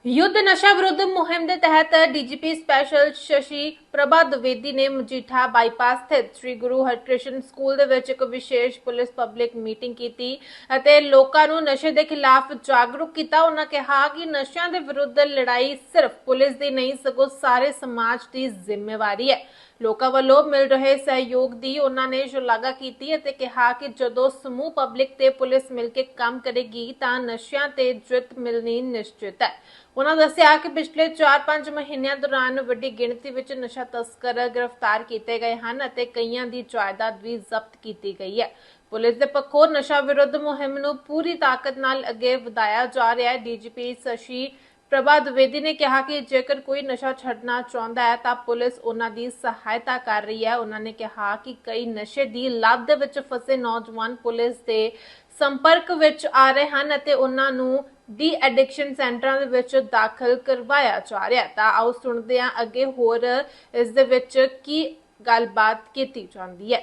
ਯੁੱਧ ਨਸ਼ਾ ਵਿਰੁੱਧ ਮੁਹਿੰਮ ਦੇ ਤਹਿਤ ਡੀਜੀਪੀ ਸਪੈਸ਼ਲ ਸ਼ਸ਼ੀ ਪ੍ਰਭਾ ਦਵੇਦੀ ਨੇ ਮਜੀਠਾ ਬਾਈਪਾਸ ਸਥਿਤ ਸ੍ਰੀ ਗੁਰੂ ਹਰਕ੍ਰਿਸ਼ਨ ਸਕੂਲ ਦੇ ਵਿੱਚ ਇੱਕ ਵਿਸ਼ੇਸ਼ ਪੁਲਿਸ ਪਬਲਿਕ ਮੀਟਿੰਗ ਕੀਤੀ ਅਤੇ ਲੋਕਾਂ ਨੂੰ ਨਸ਼ੇ ਦੇ ਖਿਲਾਫ ਜਾਗਰੂਕ ਕੀਤਾ। ਉਹਨਾਂ ਕਿਹਾ ਕਿ ਨਸ਼ਿਆਂ ਦੇ ਵਿਰੁੱਧ ਲੜਾਈ ਸਿਰਫ ਪੁਲਿਸ ਦੀ ਨਹੀਂ, ਸਗੋਂ ਸਾਰੇ ਸਮਾਜ ਦੀ ਜ਼ਿੰਮੇਵਾਰੀ ਹੈ। ਲੋਕਾਂ ਵੱਲੋਂ ਮਿਲ ਰਹੇ ਸਹਿਯੋਗ ਦੀ ਉਹਨਾਂ ਨੇ ਸ਼ਲਾਘਾ ਕੀਤੀ ਅਤੇ ਕਿਹਾ ਕਿ ਜਦੋਂ ਸਮੂਹ ਪਬਲਿਕ ਤੇ ਪੁਲਿਸ ਮਿਲ ਕੇ ਕੰਮ ਕਰੇਗੀ ਤਾਂ ਨਸ਼ਿਆਂ ਤੇ ਜਿੱਤ ਮਿਲਣੀ ਨਿਸ਼ਚਿਤ ਹੈ। ਉਹਨਾਂ ਦੱਸਿਆ ਕਿ ਪਿਛਲੇ 4-5 ਮਹੀਨਿਆਂ ਦੌਰਾਨ ਵੱਡੀ ਗਿਣਤੀ ਵਿੱਚ ਨਸ਼ਾ ਤਸਕਰ ਗ੍ਰਿਫਤਾਰ ਕੀਤੇ ਗਏ ਹਨ ਅਤੇ ਕਈਆਂ ਦੀ ਜਾਇਦਾਦ ਵੀ ਜ਼ਬਤ ਕੀਤੀ ਗਈ ਹੈ। ਪੁਲਿਸ ਦੇ ਪੱਖੋਂ ਨਸ਼ਾ ਵਿਰੁੱਧ ਮੁਹਿੰਮ ਨੂੰ ਪੂਰੀ ਤਾਕਤ ਨਾਲ ਅੱਗੇ ਵਧਾਇਆ ਜਾ ਰਿਹਾ ਹੈ। ਡੀਜੀਪੀ ਸ਼ਸ਼ੀ ਪ੍ਰਭਾ ਦਵੇਦੀ ਨੇ ਕਿਹਾ ਕਿ ਜੇਕਰ ਕੋਈ ਨਸ਼ਾ ਛੱਡਣਾ ਚਾਹੁੰਦਾ ਹੈ, ਤਾਂ ਪੁਲਿਸ ਉਹਨਾਂ ਦੀ ਸਹਾਇਤਾ ਕਰ ਰਹੀ ਹੈ। ਉਹਨਾਂ ਨੇ ਕਿਹਾ ਕਿ ਕਈ ਨਸ਼ੇ ਦੀ ਲੱਤ ਦੇ ਵਿੱਚ ਫਸੇ ਨੌਜਵਾਨ ਪੁਲਿਸ ਦੇ ਸੰਪਰਕ ਵਿੱਚ ਆ ਰਹੇ ਹਨ ਅਤੇ ਉਹਨਾਂ ਨੂੰ ਡੀ ਐਡਿਕਸ਼ਨ ਸੈਂਟਰਾਂ ਦੇ ਵਿੱਚ ਦਾਖਲ ਕਰਵਾਇਆ ਜਾ ਰਿਹਾ ਤਾਂ ਆਓ ਸੁਣਦੇ ਹਾਂ ਅੱਗੇ ਹੋਰ ਇਸ ਦੇ ਵਿੱਚ ਕੀ ਗੱਲਬਾਤ ਕੀਤੀ ਜਾਂਦੀ ਹੈ।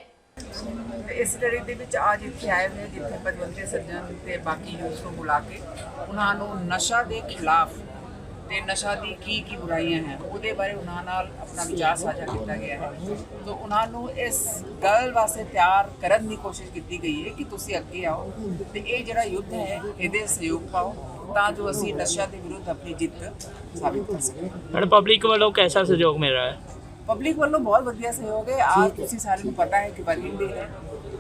ਇਸ ਲੜੀ ਦੇ ਵਿੱਚ ਅੱਜ ਇੱਥੇ ਆਏ ਹੋਏ ਜਿੱਥੇ ਪਰਵੰਤੇ ਸੱਜਣ ਤੇ ਬਾਕੀ ਯੂਥ ਨੂੰ ਬੁਲਾ ਕੇ ਉਹਨਾਂ ਨੂੰ ਨਸ਼ਾ ਦੇ ਖਿਲਾਫ ਤੇ ਨਸ਼ਾ ਦੀ ਕੀ ਕੀ ਬੁਰਾਈਆਂ ਹੈ ਉਹਦੇ ਬਾਰੇ ਉਹਨਾਂ ਨਾਲ ਆਪਣਾ ਵਿਚਾਰ ਸਾਂਝਾ ਕੀਤਾ ਗਿਆ ਹੈ। ਤਾਂ ਉਹਨਾਂ ਨੂੰ ਇਸ ਗੱਲ ਵਾਸਤੇ ਤਿਆਰ ਕਰਨ ਦੀ ਕੋਸ਼ਿਸ਼ ਕੀਤੀ ਗਈ ਹੈ ਕਿ ਤੁਸੀਂ ਅੱਗੇ ਆਓ ਤੇ ਇਹ ਜਿਹੜਾ ਯੁੱਧ ਹੈ ਇਹਦੇ ਸਹਿਯੋਗ ਪਾਓ ਤਾਂ ਜੋ ਅਸੀਂ ਨਸ਼ਾ ਦੇ ਵਿਰੁੱਧ ਆਪਣੀ ਜਿੱਤ ਸਾਬਿਤ ਕਰ ਸਕੀਏ। ਮੈਡਮ ਪਬਲਿਕ ਵੱਲੋਂ ਕੈਸਾ ਸਹਿਯੋਗ ਮਿਲ ਰਿਹਾ ਹੈ? ਪਬਲਿਕ ਵੱਲੋਂ ਬਹੁਤ ਵਧੀਆ ਸਹਿਯੋਗ ਹੈ। ਆ ਤੁਸੀਂ ਸਾਰਿਆਂ ਨੂੰ ਪਤਾ ਹੈ ਕਿ ਵਰਕਿੰਗ ਡੇ ਹੈ।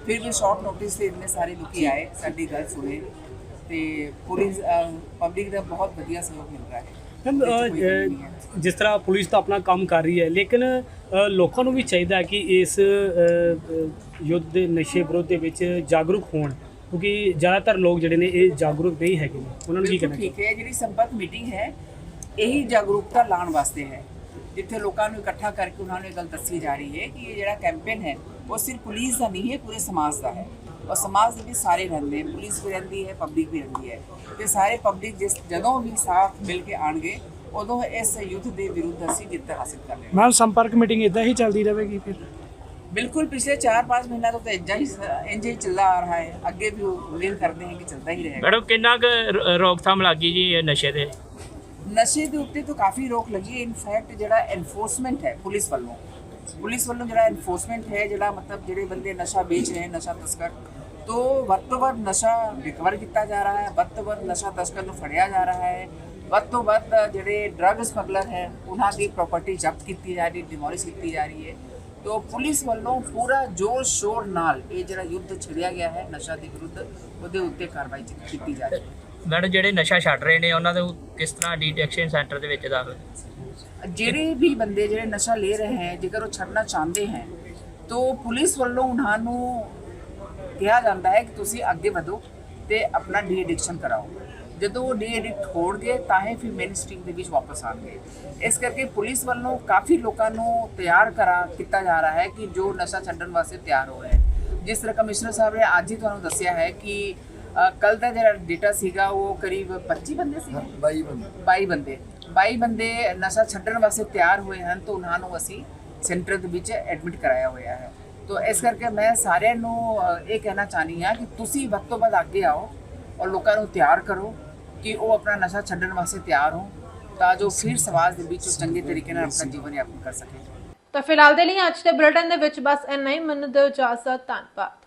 ਫਿਰ ਵੀ ਸ਼ਾਰਟ ਨੋਟਿਸ ਤੇ ਇੰਨੇ ਸਾਰੇ ਲੋਕੀ ਆਏ ਸਾਡੀ ਗੱਲ ਸੁਣੇ ਤੇ ਪੁਲਿਸ ਪਬਲਿਕ ਦਾ ਬਹੁਤ ਵਧੀਆ ਸਹਿਯੋਗ ਮਿਲ ਰਿਹਾ ਹੈ। ਜਿਸ ਤਰ੍ਹਾਂ ਪੁਲਿਸ ਤਾਂ ਆਪਣਾ ਕੰਮ ਕਰ ਰਹੀ ਹੈ ਲੇਕਿਨ ਲੋਕਾਂ ਨੂੰ ਵੀ ਚਾਹੀਦਾ ਹੈ ਕਿ ਇਸ ਯੁੱਧ ਦੇ ਨਸ਼ੇ ਵਿਰੁੱਧ ਦੇ ਵਿੱਚ ਜਾਗਰੂਕ ਹੋਣ ਕਿਉਂਕਿ ਜ਼ਿਆਦਾਤਰ ਲੋਕ ਜਿਹੜੇ ਨੇ ਇਹ ਜਾਗਰੂਕ ਨਹੀਂ ਹੈਗੇ ਉਹਨਾਂ ਨੂੰ ਕੀ ਕਹਿਣਾ ਠੀਕ ਹੈ ਜਿਹੜੀ ਸੰਪਰਕ ਮੀਟਿੰਗ ਹੈ ਇਹੀ ਜਾਗਰੂਕਤਾ ਲਾਉਣ ਵਾਸਤੇ ਹੈ। ਜਿੱਥੇ ਲੋਕਾਂ ਨੂੰ ਇਕੱਠਾ ਕਰਕੇ ਉਹਨਾਂ ਨੂੰ ਇਹ ਗੱਲ ਦੱਸੀ ਜਾ ਰਹੀ ਹੈ ਕਿ ਇਹ ਜਿਹੜਾ ਕੈਂਪੇਨ ਹੈ ਉਹ ਸਿਰਫ ਪੁਲਿਸ ਦਾ ਨਹੀਂ ਹੈ ਪੂਰੇ ਸਮਾਜ ਦਾ ਹੈ। ਔਰ ਸਮਾਜ ਦੇ ਵੀ ਸਾਰੇ ਰਹਿੰਦੇ ਹੈ ਪੁਲਿਸ ਵੀ ਰਹਿੰਦੀ ਹੈ ਪਬਲਿਕ ਵੀ ਰਹਿੰਦੀ ਹੈ। ਤੇ ਸਾਰੇ ਪਬਲਿਕ ਜਿਸ ਜਦੋਂ ਵੀ ਸਾਥ ਮਿਲ ਕੇ ਆਣਗੇ ਉਦੋਂ ਇਸ ਯੁੱਧ ਦੇ ਵਿਰੁੱਧ ਅਸੀਂ ਜਿੱਤ ਹਾਸਲ ਕਰ ਲਵਾਂਗੇ ਮੈਮ ਸੰਪਰਕ ਮੀਟਿੰਗ ਇਦਾਂ ਹੀ ਚੱਲਦੀ ਰਹੇਗੀ ਫਿਰ? ਬਿਲਕੁਲ ਪਿਛਲੇ 4-5 ਮਹੀਨਾ ਤੋਂ ਇੰਜਾ ਹੀ ਇੰਜ ਹੀ ਚੱਲਦਾ ਆ ਰਿਹਾ ਹੈ। ਅੱਗੇ ਵੀ ਉਮੀਦ ਕਰਦੇ ਹਾਂ ਕਿ ਚੱਲਦਾ ਹੀ ਰਹੇਗਾ ਮੈਡਮ ਕਿੰਨਾ ਕੁ ਰੋਕਥਾਮ ਲੱਗੀ ਜੀ ਇਹ ਨਸ਼ੇ ਦੇ? ਨਸ਼ੇ ਦੇ ਉੱਤੇ ਤਾਂ ਕਾਫੀ ਰੋਕ ਲੱਗੀ ਇਨ ਫੈਕਟ ਜਿਹੜਾ ਐਨਫੋਰਸਮੈਂਟ ਹੈ ਪੁਲਿਸ ਵੱਲੋਂ ਪੁਲਿਸ ਵੱਲੋਂ ਜਿਹੜਾ ਐਨਫੋਰਸਮੈਂਟ ਹੈ ਜਿਹੜਾ ਮਤਲਬ ਜਿਹੜੇ ਬੰਦੇ ਨਸ਼ਾ ਵੇਚ ਰਹੇ ਨਸ਼ਾ ਤਸਕਰ ਤੋਂ ਵੱਧ ਤੋਂ ਵੱਧ ਨਸ਼ਾ ਰਿਕਵਰ ਕੀਤਾ ਜਾ ਰਿਹਾ ਹੈ ਵੱਧ ਤੋਂ ਵੱਧ ਨਸ਼ਾ ਤਸਕਰ ਨੂੰ ਫੜਿਆ ਜਾ ਰਿਹਾ ਹੈ ਵੱਧ ਤੋਂ ਵੱਧ ਜਿਹੜੇ ਡਰੱਗ ਸਮਗਲਰ ਹੈ ਉਹਨਾਂ ਦੀ ਪ੍ਰਾਪਰਟੀ ਜ਼ਬਤ ਕੀਤੀ ਜਾ ਰਹੀ ਡਿਮੋਲਿਸ਼ ਕੀਤੀ ਜਾ ਰਹੀ ਹੈ। ਤੋ ਪੁਲਿਸ ਵੱਲੋਂ ਪੂਰਾ ਜੋਰ ਸ਼ੋਰ ਨਾਲ ਇਹ ਜਿਹੜਾ ਯੁੱਧ ਛਿੜਿਆ ਗਿਆ ਹੈ ਨਸ਼ਾ ਦੇ ਵਿਰੁੱਧ ਉਹਦੇ ਉੱਤੇ ਕਾਰਵਾਈ ਕੀਤੀ ਜਾ ਰਹੀ ਹੈ। ਮੈਡਮ ਜਿਹੜੇ ਨਸ਼ਾ ਛੱਡ ਰਹੇ ਨੇ ਉਹਨਾਂ ਦੇ ਕਿਸ ਤਰ੍ਹਾਂ ਡਿਟੈਕਸ਼ਨ ਸੈਂਟਰ ਦੇ ਵਿੱਚ ਦਾਖਲ? ਜਿਹੜੇ ਵੀ ਬੰਦੇ ਜਿਹੜੇ ਨਸ਼ਾ ਲੈ ਰਹੇ ਹੈ ਜੇਕਰ ਉਹ ਛੱਡਣਾ ਚਾਹੁੰਦੇ ਹੈ ਤੋ ਪੁਲਿਸ ਵੱਲੋਂ ਉਹਨਾਂ ਨੂੰ ਕਿਹਾ ਜਾਂਦਾ ਹੈ ਕਿ ਤੁਸੀਂ ਅੱਗੇ ਵਧੋ ਤੇ ਆਪਣਾ ਡੀ ਐਡਿਕਸ਼ਨ ਕਰਾਓ। ਜਦੋਂ ਉਹ ਡੀ ਐਡਿਕਟ ਹੋਣਗੇ ਤਾਂ ਹੀ ਫਿਰ ਮੇਨ ਸਟ੍ਰੀਮ ਦੇ ਵਿੱਚ ਵਾਪਸ ਆਣਗੇ। ਇਸ ਕਰਕੇ ਪੁਲਿਸ ਵੱਲੋਂ ਕਾਫੀ ਲੋਕਾਂ ਨੂੰ ਤਿਆਰ ਕਰਾ ਕੀਤਾ ਜਾ ਰਿਹਾ ਹੈ ਕਿ ਜੋ ਨਸ਼ਾ ਛੱਡਣ ਵਾਸਤੇ ਤਿਆਰ ਹੋ ਰਹੇ ਜਿਸ ਤਰ੍ਹਾਂ ਕਮਿਸ਼ਨਰ ਸਾਹਿਬ ਨੇ ਅੱਜ ਹੀ ਤੁਹਾਨੂੰ ਦੱਸਿਆ ਹੈ ਕਿ ਕੱਲ ਦਾ ਜਿਹੜਾ ਡੇਟਾ ਸੀਗਾ ਉਹ ਕਰੀਬ 25 ਬੰਦੇ ਸੀਗੇ? 22 ਬੰਦੇ। 22 ਬੰਦੇ। 22 ਬੰਦੇ ਨਸ਼ਾ ਛੱਡਣ ਵਾਸਤੇ ਤਿਆਰ ਹੋਏ ਹਨ ਤਾਂ ਉਹਨਾਂ ਨੂੰ ਅਸੀਂ ਸੈਂਟਰ ਦੇ ਵਿੱਚ ਐਡਮਿਟ ਕਰਾਇਆ ਹੋਇਆ ਹੈ। ਤੋ ਇਸ ਕਰਕੇ ਮੈਂ ਸਾਰਿਆਂ ਨੂੰ ਇਹ ਕਹਿਣਾ ਚਾਹਨੀ ਆ ਕਿ ਤੁਸੀਂ ਵੱਧ ਤੋਂ ਵੱਧ ਅੱਗੇ ਆਓ ਔਰ ਲੋਕਾਂ ਨੂੰ ਤਿਆਰ ਕਰੋ ਕਿ ਉਹ ਆਪਣਾ ਨਸ਼ਾ ਛੱਡਣ ਵਾਸਤੇ ਤਿਆਰ ਹੋ ਤਾਂ ਜੋ ਫਿਰ ਸਮਾਜ ਦੇ ਵਿੱਚ ਚੰਗੇ ਤਰੀਕੇ ਨਾਲ ਆਪਣਾ ਜੀਵਨ ਯਾਪਨ ਕਰ ਸਕੇ। ਤਾਂ ਫਿਲਹਾਲ ਦੇ ਲਈ ਅੱਜ ਦੇ ਬੁਲੇਟਿਨ ਦੇ ਵਿੱਚ ਬਸ ਇੰਨਾ ਹੀ। ਮੈਨੂੰ ਦਿਓ ਇਜਾਜ਼ਤ। ਧੰਨਵਾਦ।